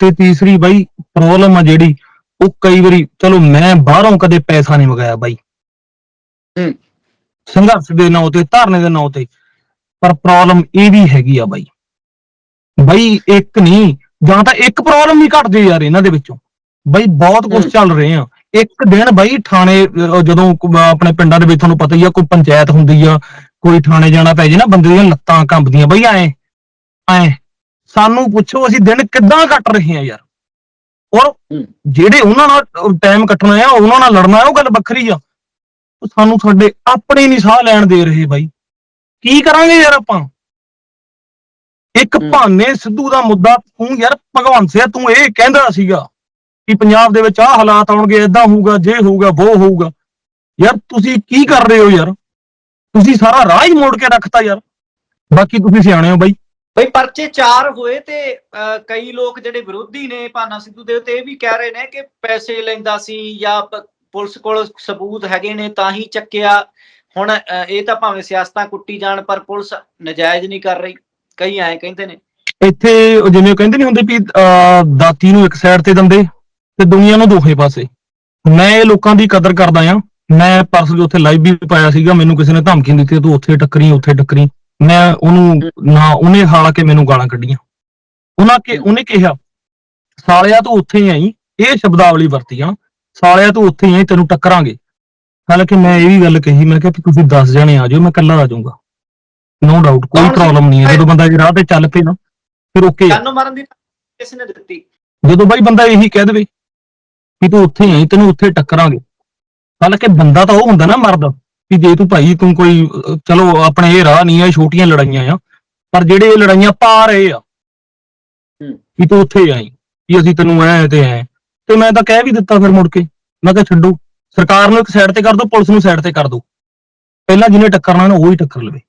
S2: ਤੇ ਤੀਸਰੀ ਬਈ ਪ੍ਰੋਬਲਮ ਆ ਜਿਹੜੀ ਉਹ ਕਈ ਵਾਰੀ ਚਲੋ ਮੈਂ ਬਾਹਰੋਂ ਕਦੇ ਪੈਸਾ ਨਹੀਂ ਮੰਗਾਇਆ ਬਾਈ। ਸੰਘਰਸ਼ ਦੇ ਨਾਂ ਤੇ ਧਰਨੇ ਦੇ ਨਾਂ ਤੇ ਪਰ ਪ੍ਰੋਬਲਮ ਇਹ ਵੀ ਹੈਗੀ ਆ ਬਾਈ। ਬਾਈ ਇੱਕ ਨਹੀਂ ਜਾਂ ਤਾਂ ਇੱਕ ਪ੍ਰੋਬਲਮ ਨਹੀਂ ਘਟਦੀ ਯਾਰ ਇਹਨਾਂ ਦੇ ਵਿੱਚੋਂ। ਬਾਈ ਬਹੁਤ ਕੁਝ
S1: ਹੂੰ।
S2: ਚੱਲ ਰਹੇ ਆ। ਇੱਕ ਦਿਨ ਬਾਈ ਥਾਣੇ ਜਦੋਂ ਆਪਣੇ ਪਿੰਡਾਂ ਦੇ ਵਿੱਚ ਤੁਹਾਨੂੰ ਪਤਾ ਹੀ ਆ ਕੋਈ ਪੰਚਾਇਤ ਹੁੰਦੀ ਆ ਕੋਈ ਥਾਣੇ ਜਾਣਾ ਪੈ ਜੇ ਨਾ ਬੰਦੇ ਦੀਆਂ ਲੱਤਾਂ ਕੰਬਦੀਆਂ ਬਾਈ ਐ ਐ। ਸਾਨੂੰ ਪੁੱਛੋ ਅਸੀਂ ਦਿਨ ਕਿੱਦਾਂ ਕੱਟ ਰਹੇ ਆ ਯਾਰ। ਔਰ
S1: ਹੂੰ।
S2: ਜਿਹੜੇ ਉਹਨਾਂ ਨਾਲ ਟਾਈਮ ਕੱਟਣਾ ਆ ਉਹਨਾਂ ਨਾਲ ਲੜਨਾ ਆ ਉਹ ਗੱਲ ਵੱਖਰੀ ਆ। ਸਾਨੂੰ ਸਾਡੇ ਆਪਣੇ ਨਹੀਂ ਸਾਹ ਲੈਣ ਦੇ ਰਹੇ ਬਾਈ। ਕੀ ਕਰਾਂਗੇ ਯਾਰ ਆਪਾਂ? ਇੱਕ। ਭਾਨੇ ਸਿੱਧੂ ਦਾ ਮੁੱਦਾ ਤੂੰ ਯਾਰ ਭਗਵੰਤ ਸਿਆ ਤੂੰ ਇਹ ਕਹਿੰਦਾ ਸੀਗਾ ਕਿ ਪੰਜਾਬ ਦੇ ਵਿੱਚ ਆਹ ਹਾਲਾਤ ਆਉਣਗੇ ਇਦਾਂ ਹੋਊਗਾ ਜੇ ਹੋਊਗਾ ਉਹ ਹੋਊਗਾ। ਯਾਰ ਤੁਸੀਂ ਕੀ ਕਰ ਰਹੇ ਹੋ ਯਾਰ? ਤੁਸੀਂ ਸਾਰਾ ਰਾਹ ਹੀ ਮੋੜ ਕੇ ਰੱਖਤਾ ਯਾਰ। ਬਾਕੀ ਤੁਸੀਂ ਸਿਆਣੇ ਹੋ ਬਾਈ।
S1: ਬਈ ਪਰਚੇ ਚਾਰ ਹੋਏ ਤੇ ਕਈ ਲੋਕ ਜਿਹੜੇ ਵਿਰੋਧੀ ਨੇ ਭਾਨਾ ਸਿੱਧੂ ਦੇ ਤੇ ਇਹ ਵੀ ਕਹਿ ਰਹੇ ਨੇ ਕਿ ਪੈਸੇ ਲੈਂਦਾ ਸੀ ਜਾਂ ਪੁਲਿਸ ਕੋਲ ਸਬੂਤ ਹੈਗੇ ਨੇ ਤਾਂ ਹੀ ਚੱਕਿਆ। ਹੁਣ ਇਹ ਤਾਂ ਭਾਵੇਂ ਸਿਆਸਤਾਂ ਕੁੱਟੀ ਜਾਣ ਪਰ ਪੁਲਿਸ ਨਜਾਇਜ਼ ਨਹੀਂ ਕਰ ਰਹੀ। ਕਈ ਆਏ ਕਹਿੰਦੇ ਨੇ।
S2: ਇੱਥੇ ਉਹ ਜਿਵੇਂ ਕਹਿੰਦੇ ਨਹੀਂ ਹੁੰਦੇ ਵੀ ਅਹ, ਦਾਤੀ ਨੂੰ ਇੱਕ ਸਾਈਡ ਤੇ ਦੰਦੇ ਤੇ ਦੁਨੀਆ ਨੂੰ ਦੋਹੇ ਪਾਸੇ। ਮੈਂ ਇਹ ਲੋਕਾਂ ਦੀ ਕਦਰ ਕਰਦਾ ਆ। ਮੈਂ ਪਰਸੋਂ ਉੱਥੇ ਲਾਈਵ ਵੀ ਪਾਇਆ ਸੀਗਾ ਮੈਨੂੰ ਕਿਸੇ ਨੇ ਧਮਕੀ ਦਿੱਤੀ ਤੂੰ ਉੱਥੇ ਟੱਕਰੀ ਉੱਥੇ ਟੱਕਰੀ। ਮੈਂ ਉਹਨੂੰ ਨਾ ਉਹਨੇ ਹਾਲਾ ਕੇ ਮੈਨੂੰ ਗਾਲਾਂ ਕੱਢੀਆਂ। ਉਹਨਾਂ ਕੇ ਉਹਨੇ ਕਿਹਾ ਸਾਲਿਆ ਤੂੰ ਉੱਥੇ ਆਈ ਇਹ ਸ਼ਬਦਾਵਲੀ ਵਰਤੀ ਆ। ਸਾਲਿਆ ਤੂੰ ਉੱਥੇ ਆਈ ਤੈਨੂੰ ਟੱਕਰਾਂਗੇ। ਹਾਲਾਂਕਿ ਮੈਂ ਇਹ ਵੀ ਗੱਲ ਕਹੀ ਮੈਂ ਕਿਹਾ ਵੀ ਤੁਸੀਂ 10 ਜਣੇ ਆ ਜਾਓ ਮੈਂ ਇਕੱਲਾ ਆ ਜਾਊਂਗਾ। ਨੋ ਡਾਊਟ ਕੋਈ
S1: ਕੌਣ ਸੀ?
S2: ਪ੍ਰੋਬਲਮ ਨਹੀਂ ਹੈ। ਜਦੋਂ ਬੰਦਾ ਇਹ ਰਾਹ ਤੇ ਚੱਲ ਪਏ ਨਾ ਫਿਰ ਓਕੇ ਆ।
S1: ਜਾਨੋਂ ਮਾਰਨ ਦੀ ਕਿਸ ਨੇ ਦਿੱਤੀ।
S2: ਜਦੋਂ ਬਾਈ ਬੰਦਾ ਇਹੀ ਕਹਿ ਦੇਵੇ ਕਿ ਤੂੰ ਉੱਥੇ ਹੀ ਆਈ ਤੈਨੂੰ ਉੱਥੇ ਟੱਕਰਾਂਗੇ। ਹਾਲਾਂਕਿ ਬੰਦਾ ਤਾਂ ਉਹ ਹੁੰਦਾ ਨਾ ਮਰਦ ਕਿ ਜੇ ਤੂੰ ਭਾਈ ਤੂੰ ਕੋਈ ਅਹ, ਚਲੋ ਆਪਣੇ ਇਹ ਰਾਹ ਨਹੀਂ ਆ ਇਹ ਛੋਟੀਆਂ ਲੜਾਈਆਂ ਆ ਪਰ ਜਿਹੜੇ ਇਹ ਲੜਾਈਆਂ ਪਾ ਰਹੇ ਆ
S1: ਹੂੰ।
S2: ਕਿ ਤੂੰ ਉੱਥੇ ਆਈ ਕਿ ਅਸੀਂ ਤੈਨੂੰ ਐ ਤੇ ਐ। ਤੇ ਮੈਂ ਤਾਂ ਕਹਿ ਵੀ ਦਿੱਤਾ ਫਿਰ ਮੁੜ ਕੇ ਮੈਂ ਕਿਹਾ ਛੱਡੋ ਸਰਕਾਰ ਨੂੰ ਇੱਕ ਸਾਈਡ ਤੇ ਕਰ ਦਿਓ ਪੁਲਿਸ ਨੂੰ ਸਾਈਡ ਤੇ ਕਰ ਦਿਓ ਪਹਿਲਾਂ ਜਿਹਨੇ ਟੱਕਰਨਾ ਨਾ ਉਹ ਹੀ ਟੱਕਰ ਲਵੇ।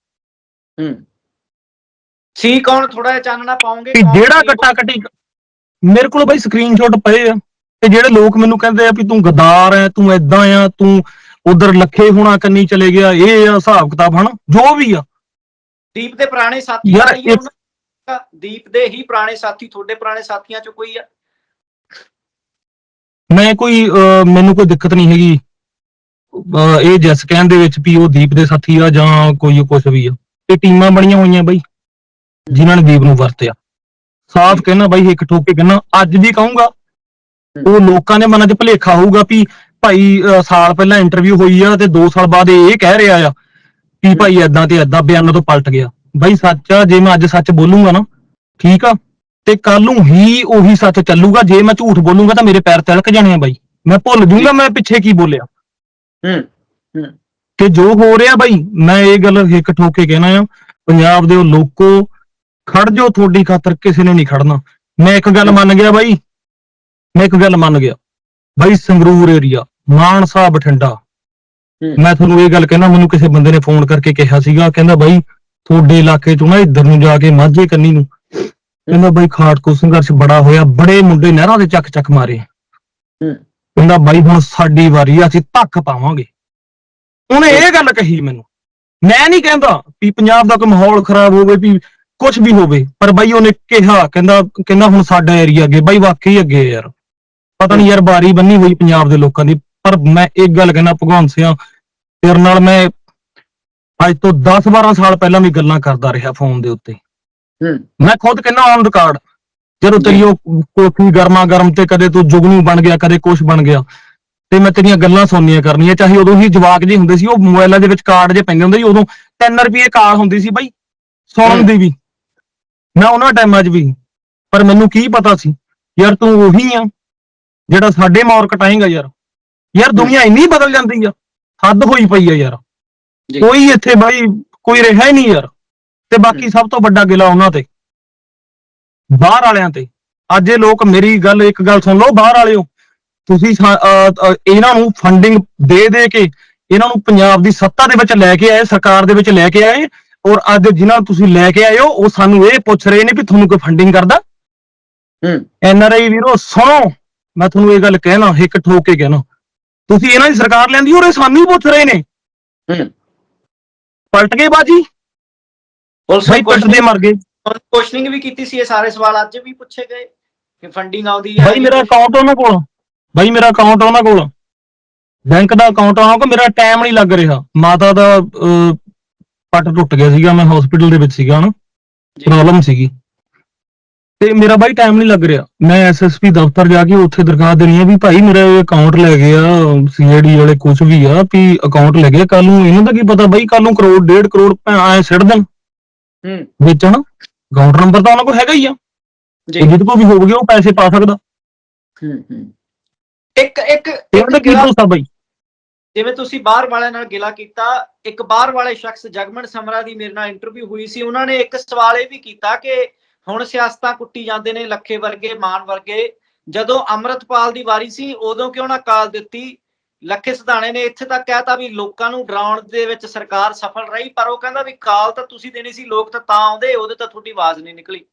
S1: ਹੂੰ। ਸੀ ਕੌਣ? ਥੋੜਾ ਜਿਹਾ ਚਾਨਣਾ ਪਾਉਂਗੇ
S2: ਕਿ ਜਿਹੜਾ ਕੱਟਾ ਕੱਟੀ ਮੇਰੇ ਕੋਲ ਬਾਈ ਸਕਰੀਨਸ਼ਾਟ ਪਏ ਆ। ਤੇ ਜਿਹੜੇ ਲੋਕ ਮੈਨੂੰ ਕਹਿੰਦੇ ਆ ਵੀ ਤੂੰ ਗਦਾਰ ਐ ਤੂੰ ਐਦਾਂ ਆ ਤੂੰ ਉਧਰ ਲੱਖੇ ਹੋਣਾ ਕੰਨੀ ਚਲੇ ਗਿਆ ਇਹ ਆ ਹਿਸਾਬ ਕਿਤਾਬ ਹਨਾ ਜੋ ਵੀ ਆ।
S1: ਦੀਪ ਦੇ ਪੁਰਾਣੇ ਸਾਥੀ
S2: ਯਾਰ,
S1: ਨਹੀਂ
S2: ਇੱਕ-?
S1: ਦੀਪ ਦੇ ਹੀ ਪੁਰਾਣੇ ਸਾਥੀ ਤੁਹਾਡੇ ਪੁਰਾਣੇ ਸਾਥੀਆਂ ਚੋਂ ਕੋਈ ਆ?
S2: ਮੈਂ ਕੋਈ ਅਹ, ਮੈਨੂੰ ਕੋਈ ਦਿੱਕਤ ਨਹੀਂ ਹੈਗੀ। ਅਹ, ਇਹ ਜਸ ਕਹਿਣ ਦੇ ਵਿੱਚ ਵੀ ਉਹ ਦੀਪ ਦੇ ਸਾਥੀ ਆ ਜਾਂ ਕੋਈ ਕੁਛ ਵੀ ਆ। ਇਹ ਟੀਮਾਂ ਬਣੀਆਂ ਹੋਈਆਂ ਬਾਈ ਜਿਨ੍ਹਾਂ ਨੇ ਦੀਪ ਨੂੰ ਵਰਤਿਆ। ਸਾਫ਼ ਕਹਿਣਾ ਬਾਈ ਇੱਕ ਠੋਕ ਕਹਿਣਾ ਅੱਜ ਵੀ ਕਹੂੰਗਾ ਉਹ ਲੋਕਾਂ ਦੇ ਮਨਾਂ 'ਚ ਭੁਲੇਖਾ ਹੋਊਗਾ ਵੀ ਭਾਈ ਸਾਲ ਪਹਿਲਾਂ ਇੰਟਰਵਿਊ ਹੋਈ ਆ ਤੇ 2 ਸਾਲ ਬਾਅਦ ਇਹ ਕਹਿ ਰਿਹਾ ਆ ਕਿ ਭਾਈ ਐਦਾਂ ਤੇ ਐਦਾਂ ਬਿਆਨਾਂ ਤੋਂ ਪਲਟ ਗਿਆ। ਬਾਈ ਸੱਚ ਆ ਜੇ ਮੈਂ ਅੱਜ ਸੱਚ ਬੋਲੂੰਗਾ ਨਾ ਠੀਕ ਆ ਤੇ ਕੱਲ ਨੂੰ ਹੀ ਉਹੀ ਸੱਚ ਚੱਲੂਗਾ ਜੇ ਮੈਂ ਝੂਠ ਬੋਲੂੰਗਾ ਤਾਂ ਮੇਰੇ ਪੈਰ ਤਿਲਕ ਜਾਣੇ ਆ ਬਾਈ। ਮੈਂ ਭੁੱਲ ਜੂੰਗਾ ਮੈਂ ਪਿੱਛੇ ਕੀ ਬੋਲਿਆ।
S1: ਹੂੰ।
S2: ਕਿ ਜੋ ਹੋ ਰਿਹਾ ਬਾਈ ਮੈਂ ਇਹ ਗੱਲ ਇੱਕ ਠੋਕ ਕੇ ਕਹਿਣਾ ਆ ਪੰਜਾਬ ਦੇ ਉਹ ਲੋਕੋ ਖੜ ਜਾਓ ਤੁਹਾਡੀ ਖਾਤਰ ਕਿਸੇ ਨੇ ਨਹੀਂ ਖੜਨਾ। ਮੈਂ ਇੱਕ ਗੱਲ ਮੰਨ ਗਿਆ ਬਾਈ ਮੈਂ ਇੱਕ ਗੱਲ ਮੰਨ ਗਿਆ। ਬਾਈ ਸੰਗਰੂਰ ਏਰੀਆ ਮਾਨਸਾ ਬਠਿੰਡਾ। ਮੈਂ ਤੁਹਾਨੂੰ ਇਹ ਗੱਲ ਕਹਿਣਾ ਮੈਨੂੰ ਕਿਸੇ ਬੰਦੇ ਨੇ ਫੋਨ ਕਰਕੇ ਕਿਹਾ ਸੀਗਾ ਕਹਿੰਦਾ ਬਾਈ ਤੁਹਾਡੇ ਇਲਾਕੇ ਚੋਂ ਨਾ ਇੱਧਰ ਨੂੰ ਜਾ ਕੇ ਮਾਝੇ ਕੰਨੀ ਨੂੰ। ਕਹਿੰਦਾ ਬਾਈ ਖਾਟਕੋ ਸੰਘਰਸ਼ ਬੜਾ ਹੋਇਆ ਬੜੇ ਮੁੰਡੇ ਨਹਿਰਾਂ ਦੇ ਚੱਕ ਚੱਕ ਮਾਰੇ। ਕਹਿੰਦਾ ਬਾਈ ਹੁਣ ਸਾਡੀ ਵਾਰੀ ਆ ਅਸੀਂ ਧੱਕ ਪਾਵਾਂਗੇ। ਉਹਨੇ ਇਹ ਗੱਲ ਕਹੀ ਮੈਨੂੰ। ਮੈਂ ਨਹੀਂ ਕਹਿੰਦਾ ਵੀ ਪੰਜਾਬ ਦਾ ਕੋਈ ਮਾਹੌਲ ਖਰਾਬ ਹੋਵੇ ਵੀ ਕੁਝ ਵੀ ਹੋਵੇ ਪਰ ਬਾਈ ਉਹਨੇ ਕਿਹਾ ਕਹਿੰਦਾ ਕਹਿੰਦਾ ਹੁਣ ਸਾਡਾ ਏਰੀਆ ਅੱਗੇ ਬਾਈ ਵਾਕਈ ਅੱਗੇ ਯਾਰ। ਪਤਾ ਨਹੀਂ ਯਾਰ ਬਾਰੀ ਬੰਨੀ ਹੋਈ ਪੰਜਾਬ ਦੇ ਲੋਕਾਂ ਦੀ ਪਰ ਮੈਂ ਇੱਕ ਗੱਲ ਕਹਿਣਾ ਭਗਵਾਨ ਸਿਆ ਤੇਰੇ ਨਾਲ ਮੈਂ ਅੱਜ ਤੋਂ 10 12 ਸਾਲ ਪਹਿਲਾਂ ਵੀ ਗੱਲਾਂ ਕਰਦਾ ਰਿਹਾ ਫੋਨ ਦੇ ਉੱਤੇ। ਮੈਂ ਖੁਦ ਕਹਿੰਦਾ ਔਨ ਰਿਕਾਰਡ ਜਦੋਂ ਤੇਰੀ ਉਹ ਕੋਠੀ ਗਰਮਾ ਗਰਮ ਤੇ ਕਦੇ ਤੂੰ ਜੁਗਨੂ ਬਣ ਗਿਆ ਕਦੇ ਕੁਛ ਬਣ ਗਿਆ ਤੇ ਮੈਂ ਤੇਰੀਆਂ ਗੱਲਾਂ ਸੁਣਨੀਆਂ ਕਰਨੀਆਂ ਚਾਹੇ ਉਦੋਂ ਹੀ ਜਵਾਕ ਜੀ ਹੁੰਦੇ ਸੀ ਉਹ ਮੋਬਾਈਲਾਂ ਦੇ ਵਿੱਚ ਕਾਰਡ ਜੇ ਪੈਂਦੇ ਹੁੰਦੇ ਸੀ ਉਦੋਂ 3 ਰੁਪਏ ਕਾਲ ਹੁੰਦੀ ਸੀ ਬਾਈ ਸੁਣਨ
S1: ਹੂੰ।
S2: ਦੀ ਵੀ ਮੈਂ ਉਹਨਾਂ ਟਾਈਮਾਂ 'ਚ ਵੀ ਪਰ ਮੈਨੂੰ ਕੀ ਪਤਾ ਸੀ ਯਾਰ ਤੂੰ ਉਹੀ ਆ ਜਿਹੜਾ ਸਾਡੇ ਮੌਰ ਕਟਾਏਗਾ ਯਾਰ ਯਾਰ ਦੁਨੀਆ ਇੰਨੀ ਬਦਲ ਜਾਂਦੀ ਆ ਹੱਦ ਹੋਈ ਪਈ ਆ ਯਾਰ। ਕੋਈ ਇੱਥੇ ਬਾਈ ਕੋਈ ਰਿਹਾ ਹੀ ਨਹੀਂ ਯਾਰ ਤੇ ਬਾਕੀ। ਸਭ ਤੋਂ ਵੱਡਾ ਗਿਲਾ ਉਹਨਾਂ ਤੇ ਬਾਹਰ ਵਾਲਿਆਂ ਤੇ ਅੱਜ ਇਹ ਲੋਕ ਮੇਰੀ ਗੱਲ ਇੱਕ ਗੱਲ ਸੁਣ ਲਓ ਬਾਹਰ ਵਾਲਿਓ ਤੁਸੀਂ ਇਹਨਾਂ ਨੂੰ ਫੰਡਿੰਗ ਦੇ ਦੇ ਕੇ ਇਹਨਾਂ ਨੂੰ ਪੰਜਾਬ ਦੀ ਸੱਤਾ ਦੇ ਵਿੱਚ ਲੈ ਕੇ ਆਏ ਸਰਕਾਰ ਦੇ ਵਿੱਚ ਲੈ ਕੇ ਆਏ ਔਰ ਅੱਜ ਜਿਨ੍ਹਾਂ ਨੂੰ ਤੁਸੀਂ ਲੈ ਕੇ ਆਏ ਹੋ ਉਹ ਸਾਨੂੰ ਇਹ ਪੁੱਛ ਰਹੇ ਨੇ ਵੀ ਤੁਹਾਨੂੰ ਕੋਈ ਫੰਡਿੰਗ ਕਰਦਾ?
S1: ਹੂੰ।
S2: ਐਨ ਆਰ ਆਈ ਵੀਰੋ ਸੁਣੋ ਮੈਂ ਤੁਹਾਨੂੰ ਇਹ ਗੱਲ ਕਹਿਣਾ ਇੱਕ ਠੋਕ ਕੇ ਕਹਿਣਾ। ਤੁਸੀਂ ਇਹਨਾਂ ਦੀ ਸਰਕਾਰ ਲੈਂਦੀ ਔਰ ਇਹ ਸਾਨੂੰ ਹੀ ਪੁੱਛ ਰਹੇ ਨੇ?
S1: ਹੂੰ।
S2: ਪਲਟ ਗਏ ਬਾਜੀ?
S1: ਪੁਲਿਸ
S2: ਭਾਈ ਪਲਟਦੇ ਮਰ ਗਏ।
S1: ਕੁਐਸਚਨਿੰਗ ਵੀ ਕੀਤੀ ਸੀ ਇਹ ਸਾਰੇ ਸਵਾਲ ਅੱਜ ਵੀ ਪੁੱਛੇ ਗਏ ਕਿ ਫੰਡਿੰਗ ਆਉਂਦੀ ਹੈ
S2: ਬਾਈ ਮੇਰਾ ਅਕਾਊਂਟ ਉਹਨਾਂ ਕੋਲ। ਬਾਈ ਮੇਰਾ ਅਕਾਊਂਟ ਉਹਨਾਂ ਕੋਲ। ਬੈਂਕ ਦਾ ਅਕਾਊਂਟ ਉਹਨਾਂ ਕੋਲ ਮੇਰਾ ਟਾਈਮ ਨਹੀਂ ਲੱਗ ਰਿਹਾ। ਮਾਤਾ ਦਾ ਅਹ, ਪੱਟ ਟੁੱਟ ਗਿਆ ਸੀਗਾ ਮੈਂ ਹਸਪੀਟਲ ਦੇ ਵਿੱਚ ਸੀਗਾ ਨਾ
S1: ਜੀ।
S2: ਪ੍ਰੋਬਲਮ ਸੀਗੀ। ਤੇ ਮੇਰਾ ਬਾਈ ਟਾਈਮ ਨਹੀਂ ਲੱਗ ਰਿਹਾ। ਮੈਂ ਐਸਐਸਪੀ ਦਫ਼ਤਰ ਜਾ ਕੇ ਉੱਥੇ ਦਰਖਾਸਤ ਦੇਣੀ ਹੈ ਵੀ ਭਾਈ ਮੇਰਾ ਇਹ ਅਕਾਊਂਟ ਲੈ ਗਿਆ ਸੀਆਈਡੀ ਵਾਲੇ ਕੁਝ ਵੀ ਆ ਵੀ ਅਕਾਊਂਟ ਲੈ ਗਿਆ ਕੱਲ ਨੂੰ ਇਹਨਾਂ ਦਾ ਕੀ ਪਤਾ ਬਾਈ ਕੱਲ ਨੂੰ ਕਰੋੜ ਡੇਢ ਕਰੋੜ ਐ ਸਿੱਟ ਦੇਣ।
S1: ਹੂੰ।
S2: ਵਿੱਚ ਹਨਾ। ਅਕਾਊਂਟ ਨੰਬਰ ਤਾਂ ਉਹਨਾਂ ਕੋਲ ਹੈਗਾ ਹੀ ਆ।
S1: ਜੀ।
S2: ਜਿਹਦੇ ਕੋਲ ਵੀ ਹੋ ਗਿਆ ਉਹ ਪੈਸੇ ਪਾ ਸਕਦਾ।
S1: ਹੂੰ ਹੂੰ। ਇੱਕ ਇੱਕ
S2: ਕੀ ਦੋਸਤ ਬਾਈ
S1: ਜਿਵੇਂ ਤੁਸੀਂ ਬਾਹਰ ਵਾਲਿਆਂ ਨਾਲ ਗਿਲਾ ਕੀਤਾ ਇੱਕ ਬਾਹਰ ਵਾਲੇ ਸ਼ਖਸ ਜਗਮਨ ਸਮਰਾ ਦੀ ਮੇਰੇ ਨਾਲ ਇੰਟਰਵਿਊ ਹੋਈ ਸੀ ਉਹਨਾਂ ਨੇ ਇੱਕ ਸਵਾਲ ਇਹ ਵੀ ਕੀਤਾ ਕਿ ਹੁਣ ਸਿਆਸਤਾਂ ਕੁੱਟੀ ਜਾਂਦੇ ਨੇ ਲੱਖੇ ਵਰਗੇ ਮਾਨ ਵਰਗੇ ਜਦੋਂ ਅਮਰਤਪਾਲ ਦੀ ਵਾਰੀ ਸੀ ਉਦੋਂ ਕਿਉਂ ਨਾ ਕਾਲ ਦਿੱਤੀ? ਲੱਖੇ ਸਿਧਾਣੇ ਨੇ ਇੱਥੇ ਤੱਕ ਕਹਿਤਾ ਵੀ ਲੋਕਾਂ ਨੂੰ ਡਰਾਉਣ ਦੇ ਵਿੱਚ ਸਰਕਾਰ ਸਫਲ ਰਹੀ ਪਰ ਉਹ ਕਹਿੰਦਾ ਵੀ ਕਾਲ ਤਾਂ ਤੁਸੀਂ ਦੇਣੀ ਸੀ ਲੋਕ ਤਾਂ ਤਾਂ ਆਉਂਦੇ ਉਹਦੇ ਤਾਂ ਤੁਹਾਡੀ ਆਵਾਜ਼ ਨਹੀਂ ਨਿਕਲੀ।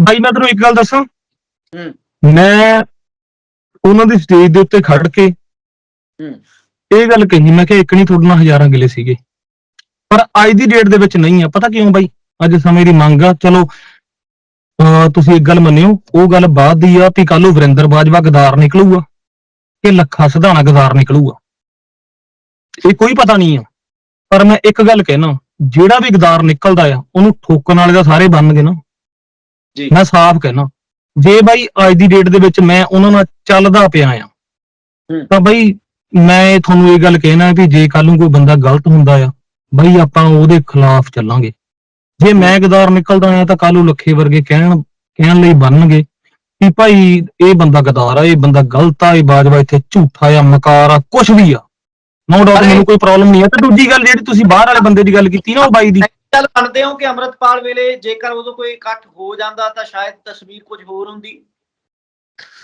S2: ਬਾਈ ਮੈਂ ਤੈਨੂੰ ਇੱਕ ਗੱਲ ਦੱਸਾਂ।
S1: ਹੂੰ।
S2: ਮੈਂ ਉਹਨਾਂ ਦੀ ਸਟੇਜ ਦੇ ਉੱਤੇ ਖੜ ਕੇ ਇਹ ਗੱਲ ਕਹੀ ਮੈਂ ਕਿ ਇੱਕ ਨਹੀਂ ਤੁਹਾਡੇ ਨਾਲ ਹਜ਼ਾਰਾਂ ਗਿਲੇ ਸੀਗੇ। ਪਰ ਅੱਜ ਦੀ ਡੇਟ ਦੇ ਵਿੱਚ ਨਹੀਂ ਆ ਪਤਾ ਕਿਉਂ ਬਾਈ? ਅੱਜ ਸਮੇਂ ਦੀ ਮੰਗ ਆ ਚਲੋ ਤੁਸੀਂ ਇੱਕ ਗੱਲ ਮੰਨਿਓ ਉਹ ਗੱਲ ਬਾਅਦ ਦੀ ਆ ਵੀ ਕੱਲ ਨੂੰ ਵਰਿੰਦਰ ਬਾਜਵਾ ਗਦਾਰ ਨਿਕਲੂਗਾ ਕਿ ਲੱਖਾ ਸਿਧਾਣਾ ਗਦਾਰ ਨਿਕਲੂਗਾ। ਇਹ ਕੋਈ ਪਤਾ ਨਹੀਂ ਆ। ਪਰ ਮੈਂ ਇੱਕ ਗੱਲ ਕਹਿਣਾ ਜਿਹੜਾ ਵੀ ਗਦਾਰ ਨਿਕਲਦਾ ਆ ਉਹਨੂੰ ਠੋਕਣ ਵਾਲੇ ਤਾਂ ਸਾਰੇ ਬਣਨਗੇ ਨਾ।
S1: ਜੀ।
S2: ਮੈਂ ਸਾਫ਼ ਕਹਿਣਾ ਜੇ ਬਾਈ ਅੱਜ ਦੀ ਡੇਟ ਦੇ ਵਿੱਚ ਮੈਂ ਉਹਨਾਂ ਨਾਲ ਚੱਲਦਾ ਪਿਆ ਆ। ਤਾਂ ਬਾਈ ਮੈਂ ਤੁਹਾਨੂੰ ਇਹ ਗੱਲ ਕਹਿਣਾ ਵੀ ਜੇ ਕੱਲ ਨੂੰ ਕੋਈ ਬੰਦਾ ਗਲਤ ਹੁੰਦਾ ਆ ਬਾਈ ਆਪਾਂ ਉਹਦੇ ਖਿਲਾਫ ਚੱਲਾਂਗੇ। ਜੇ ਮੈਂ ਗਦਾਰ ਨਿਕਲਦਾ ਆ ਤਾਂ ਕੱਲ ਨੂੰ ਲੱਖੇ ਵਰਗੇ ਕਹਿਣ ਕਹਿਣ ਲਈ ਬਣਨਗੇ ਕਿ ਭਾਈ ਇਹ ਬੰਦਾ ਗਦਾਰ ਆ ਇਹ ਬੰਦਾ ਗਲਤ ਆ ਇਹ ਬਾਜਵਾ ਇੱਥੇ ਝੂਠਾ ਆ ਮਕਾਰ ਆ ਕੁਝ ਵੀ ਆ। ਨੋ ਡਾਊਟ ਮੈਨੂੰ ਕੋਈ ਪ੍ਰੋਬਲਮ ਨਹੀਂ ਹੈ ਤੇ ਦੂਜੀ ਗੱਲ ਜਿਹੜੀ ਤੁਸੀਂ ਬਾਹਰ ਵਾਲੇ ਬੰਦੇ ਦੀ ਗੱਲ ਕੀਤੀ ਨਾ ਉਹ ਬਾਈ ਦੀ।
S1: ਚੱਲ ਮੰਨਦੇ ਹੋ ਕਿ ਅਮਰਤਪਾਲ ਵੇਲੇ ਜੇਕਰ ਉਦੋਂ ਕੋਈ ਇਕੱਠ ਹੋ ਜਾਂਦਾ ਤਾਂ ਸ਼ਾਇਦ ਤਸਵੀਰ ਕੁਝ ਹੋਰ ਹੁੰਦੀ?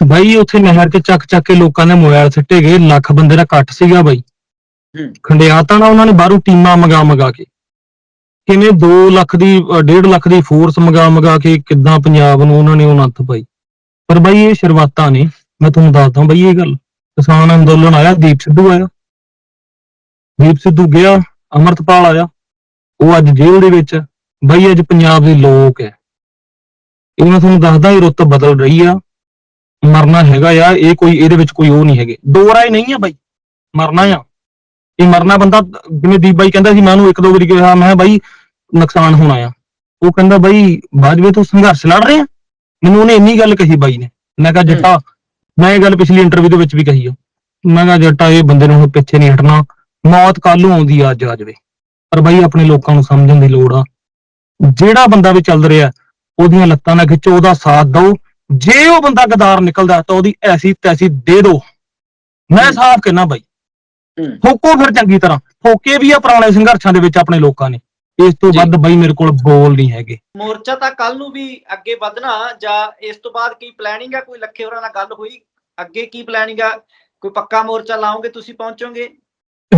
S2: ਬਾਈ ਉੱਥੇ ਨਹਿਰ 'ਚ ਚੱਕ ਚੱਕ ਕੇ ਲੋਕਾਂ ਨੇ ਮੋਬਾਈਲ ਸਿੱਟੇ ਗਏ ਲੱਖ ਬੰਦੇ ਦਾ ਇਕੱਠ ਸੀਗਾ ਬਾਈ।
S1: ਹੂੰ।
S2: ਖੰਡਿਆਤਾ ਨਾ ਉਹਨਾਂ ਨੇ ਬਾਹਰੋਂ ਟੀਮਾਂ ਮੰਗਾ ਮੰਗਾ ਕੇ। ਕਿਵੇਂ 2 ਲੱਖ ਦੀ 1.5 ਲੱਖ ਦੀ ਫੋਰਸ ਮੰਗਾ ਮੰਗਾ ਕੇ ਕਿੱਦਾਂ ਪੰਜਾਬ ਨੂੰ ਉਹਨਾਂ ਨੇ ਉਹ ਨੱਥ ਪਾਈ। ਪਰ ਬਾਈ ਇਹ ਸ਼ੁਰੂਆਤਾਂ ਨੇ। ਮੈਂ ਤੁਹਾਨੂੰ ਦੱਸਦਾ ਬਾਈ ਇਹ ਗੱਲ। ਕਿਸਾਨ ਅੰਦੋਲਨ ਆਇਆ ਦੀਪ ਸਿੱਧੂ ਆਇਆ। ਦੀਪ ਸਿੱਧੂ ਗਿਆ ਅਮਰਤਪਾਲ ਆਇਆ। ਉਹ ਅੱਜ ਜੇਲ੍ਹ ਦੇ ਵਿੱਚ ਬਾਈ ਅੱਜ ਪੰਜਾਬ ਦੇ ਲੋਕ ਹੈ ਇਹ ਮੈਂ ਤੁਹਾਨੂੰ ਦੱਸਦਾ, ਇਹ ਰੁੱਤ ਬਦਲ ਰਹੀ ਆ। ਮਰਨਾ ਹੈਗਾ ਆ, ਇਹ ਕੋਈ, ਇਹਦੇ ਵਿੱਚ ਕੋਈ ਉਹ ਨਹੀਂ ਹੈਗੇ। ਦੋ ਰਾਏ ਨਹੀਂ ਆ ਬਾਈ। ਮਰਨਾ ਆ। ਇਹ ਮਰਨਾ ਬੰਦਾ, ਜਿਵੇਂ ਦੀਪ ਬਾਈ ਕਹਿੰਦਾ ਸੀ, ਮੈਂ ਉਹਨੂੰ ਇੱਕ ਦੋ ਵਾਰੀ ਕਿਹਾ, ਮੈਂ ਕਿਹਾ ਬਾਈ ਨੁਕਸਾਨ ਹੋਣਾ ਆ। ਉਹ ਕਹਿੰਦਾ ਬਾਈ ਬਾਜਵੇ ਤੋਂ ਸੰਘਰਸ਼ ਲੜ ਰਹੇ ਆ। ਮੈਨੂੰ ਉਹਨੇ ਇੰਨੀ ਗੱਲ ਕਹੀ ਬਾਈ ਨੇ। ਮੈਂ ਕਿਹਾ, ਜੱਟਾ, ਮੈਂ ਇਹ ਗੱਲ ਪਿਛਲੀ ਇੰਟਰਵਿਊ ਦੇ ਵਿੱਚ ਵੀ ਕਹੀ ਆ। ਮੈਂ ਕਿਹਾ, ਜੱਟਾ, ਇਹ ਬੰਦੇ ਨੂੰ ਹੁਣ ਪਿੱਛੇ ਨਹੀਂ ਹਟਣਾ। ਮੌਤ ਕੱਲ ਨੂੰ ਆਉਂਦੀ ਆ, ਅੱਜ ਆ ਜਾਵੇ। ਪਰ ਬਾਈ ਆਪਣੇ ਲੋਕਾਂ ਨੂੰ ਸਮਝਣ ਦੀ ਲੋੜ ਆ। ਜਿਹੜਾ ਬੰਦਾ ਵੀ ਚੱਲ ਰਿਹਾ ਉਹਦੀਆਂ ਲੱਤਾਂ ਨਾਲ ਖਿੱਚੋ ਉਹਦਾ ਸਾਥ ਦਿਓ। ਜੇ ਉਹ ਬੰਦਾ ਗਦਾਰ ਨਿਕਲਦਾ ਤਾਂ ਉਹਦੀ ਐਸੀ ਤੈਸੀ ਦੇ ਦਿਓ। ਮੈਂ। ਸਾਫ਼ ਕਹਿਣਾ ਬਾਈ। ਠੋਕੋ ਫਿਰ ਚੰਗੀ ਤਰ੍ਹਾਂ। ਠੋਕੇ ਵੀ ਆ ਪੁਰਾਣੇ ਸੰਘਰਸ਼ਾਂ ਦੇ ਵਿੱਚ ਆਪਣੇ ਲੋਕਾਂ ਨੇ। ਇਸ ਤੋਂ। ਵੱਧ ਬਾਈ ਮੇਰੇ ਕੋਲ ਬੋਲ ਨਹੀਂ ਹੈਗੇ।
S1: ਮੋਰਚਾ ਤਾਂ ਕੱਲ ਨੂੰ ਵੀ ਅੱਗੇ ਵਧਣਾ ਜਾਂ ਇਸ ਤੋਂ ਬਾਅਦ ਕੀ ਪਲੈਨਿੰਗ ਆ? ਕੋਈ ਲੱਖੇ ਹੋਰਾਂ ਨਾਲ ਗੱਲ ਹੋਈ? ਅੱਗੇ ਕੀ ਪਲੈਨਿੰਗ ਆ? ਕੋਈ ਪੱਕਾ ਮੋਰਚਾ ਲਾਓਗੇ ਤੁਸੀਂ ਪਹੁੰਚੋਗੇ?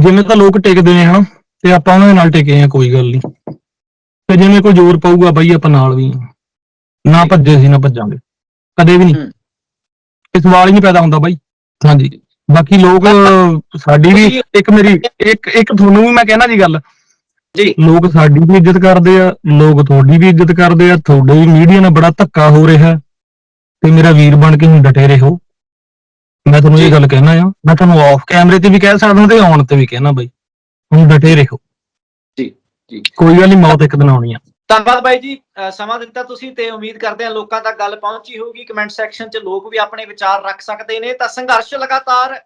S2: ਜਿਵੇਂ ਤਾਂ ਲੋਕ ਟਿਕਦੇ ਨੇ ਹਨਾ? ਤੇ ਆਪਾਂ ਉਹਨਾਂ ਦੇ ਨਾਲ ਟਿਕੇ ਆ ਕੋਈ ਗੱਲ ਨਹੀਂ। ਤੇ ਜਿਵੇਂ ਕੋਈ ਜ਼ੋਰ ਪਊਗਾ ਬਾਈ ਆਪਾਂ ਨਾਲ ਵੀ ਆ। ਨਾ। ਭੱਜੇ ਸੀ ਨਾ ਭੱਜਾਂਗੇ। ਕਦੇ ਵੀ ਨਹੀਂ।
S1: ਹੂੰ।
S2: ਇਹ ਸਵਾਲ ਹੀ ਨਹੀਂ ਪੈਦਾ ਹੁੰਦਾ ਬਾਈ। ਹਾਂਜੀ। ਬਾਕੀ ਲੋਕ ਸਾਡੀ ਵੀ ਇੱਕ ਮੇਰੀ ਇੱਕ ਇੱਕ ਤੁਹਾਨੂੰ ਵੀ ਮੈਂ ਕਹਿਣਾ ਜੀ ਗੱਲ।
S1: ਜੀ।
S2: ਲੋਕ ਸਾਡੀ ਵੀ ਇੱਜ਼ਤ ਕਰਦੇ ਆ ਲੋਕ ਤੁਹਾਡੀ ਵੀ ਇੱਜ਼ਤ ਕਰਦੇ ਆ ਤੁਹਾਡੇ ਵੀ ਮੀਡੀਆ ਨਾਲ ਬੜਾ ਧੱਕਾ ਹੋ ਰਿਹਾ। ਤੇ ਮੇਰਾ ਵੀਰ ਬਣ ਕੇ ਹੁਣ ਡਟੇ ਰਹੋ। ਮੈਂ ਤੁਹਾਨੂੰ
S1: ਜੀ।
S2: ਇਹ ਗੱਲ ਕਹਿਣਾ ਆ। ਮੈਂ ਤੁਹਾਨੂੰ ਆਫ ਕੈਮਰੇ ਤੇ ਵੀ ਕਹਿ ਸਕਦਾ ਤੇ ਔਨ ਤੇ ਵੀ ਕਹਿਣਾ ਬਾਈ। ਹੁਣ ਡਟੇ ਰਹੋ।
S1: ਜੀ, ਜੀ।
S2: ਕੋਈ ਗੱਲ ਨਹੀਂ ਮੌਤ ਇੱਕ ਦਿਨ ਆਉਣੀ ਆ।
S1: ਧੰਨਵਾਦ ਬਾਈ ਜੀ। ਸਮਾਂ ਦਿੱਤਾ ਤੁਸੀਂ ਤੇ ਉਮੀਦ ਕਰਦੇ ਹਾਂ ਲੋਕਾਂ ਤੱਕ ਗੱਲ ਪਹੁੰਚੀ ਹੋਊਗੀ। ਕਮੈਂਟ ਸੈਕਸ਼ਨ 'ਚ ਲੋਕ ਵੀ ਆਪਣੇ ਵਿਚਾਰ ਰੱਖ ਸਕਦੇ ਨੇ। ਤਾਂ ਸੰਘਰਸ਼ ਲਗਾਤਾਰ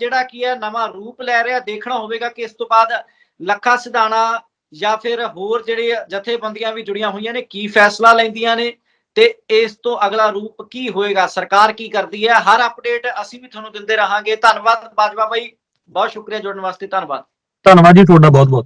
S1: ਜਿਹੜਾ ਕੀ ਹੈ ਨਵਾਂ ਰੂਪ ਲੈ ਰਿਹਾ। ਦੇਖਣਾ ਹੋਵੇਗਾ ਕਿ ਇਸ ਤੋਂ ਬਾਅਦ ਲੱਖਾ ਸਿਧਾਣਾ ਜਾਂ ਫਿਰ ਹੋਰ ਜਿਹੜੇ ਜਥੇਬੰਦੀਆਂ ਵੀ ਜੁੜੀਆਂ ਹੋਈਆਂ ਨੇ ਕੀ ਫੈਸਲਾ ਲੈਂਦੀਆਂ ਨੇ ਤੇ ਇਸ ਤੋਂ ਅਗਲਾ ਰੂਪ ਕੀ ਹੋਏਗਾ? ਸਰਕਾਰ ਕੀ ਕਰਦੀ ਹੈ? ਹਰ ਅਪਡੇਟ ਅਸੀਂ ਵੀ ਤੁਹਾਨੂੰ ਦਿੰਦੇ ਰਹਾਂਗੇ। ਧੰਨਵਾਦ ਬਾਜਵਾ ਬਾਈ। ਬਹੁਤ ਸ਼ੁਕਰੀਆ ਜੁੜਨ ਵਾਸਤੇ। ਧੰਨਵਾਦ।
S2: ਧੰਨਵਾਦ ਜੀ ਤੁਹਾਡਾ ਬਹੁਤ ਬਹੁਤ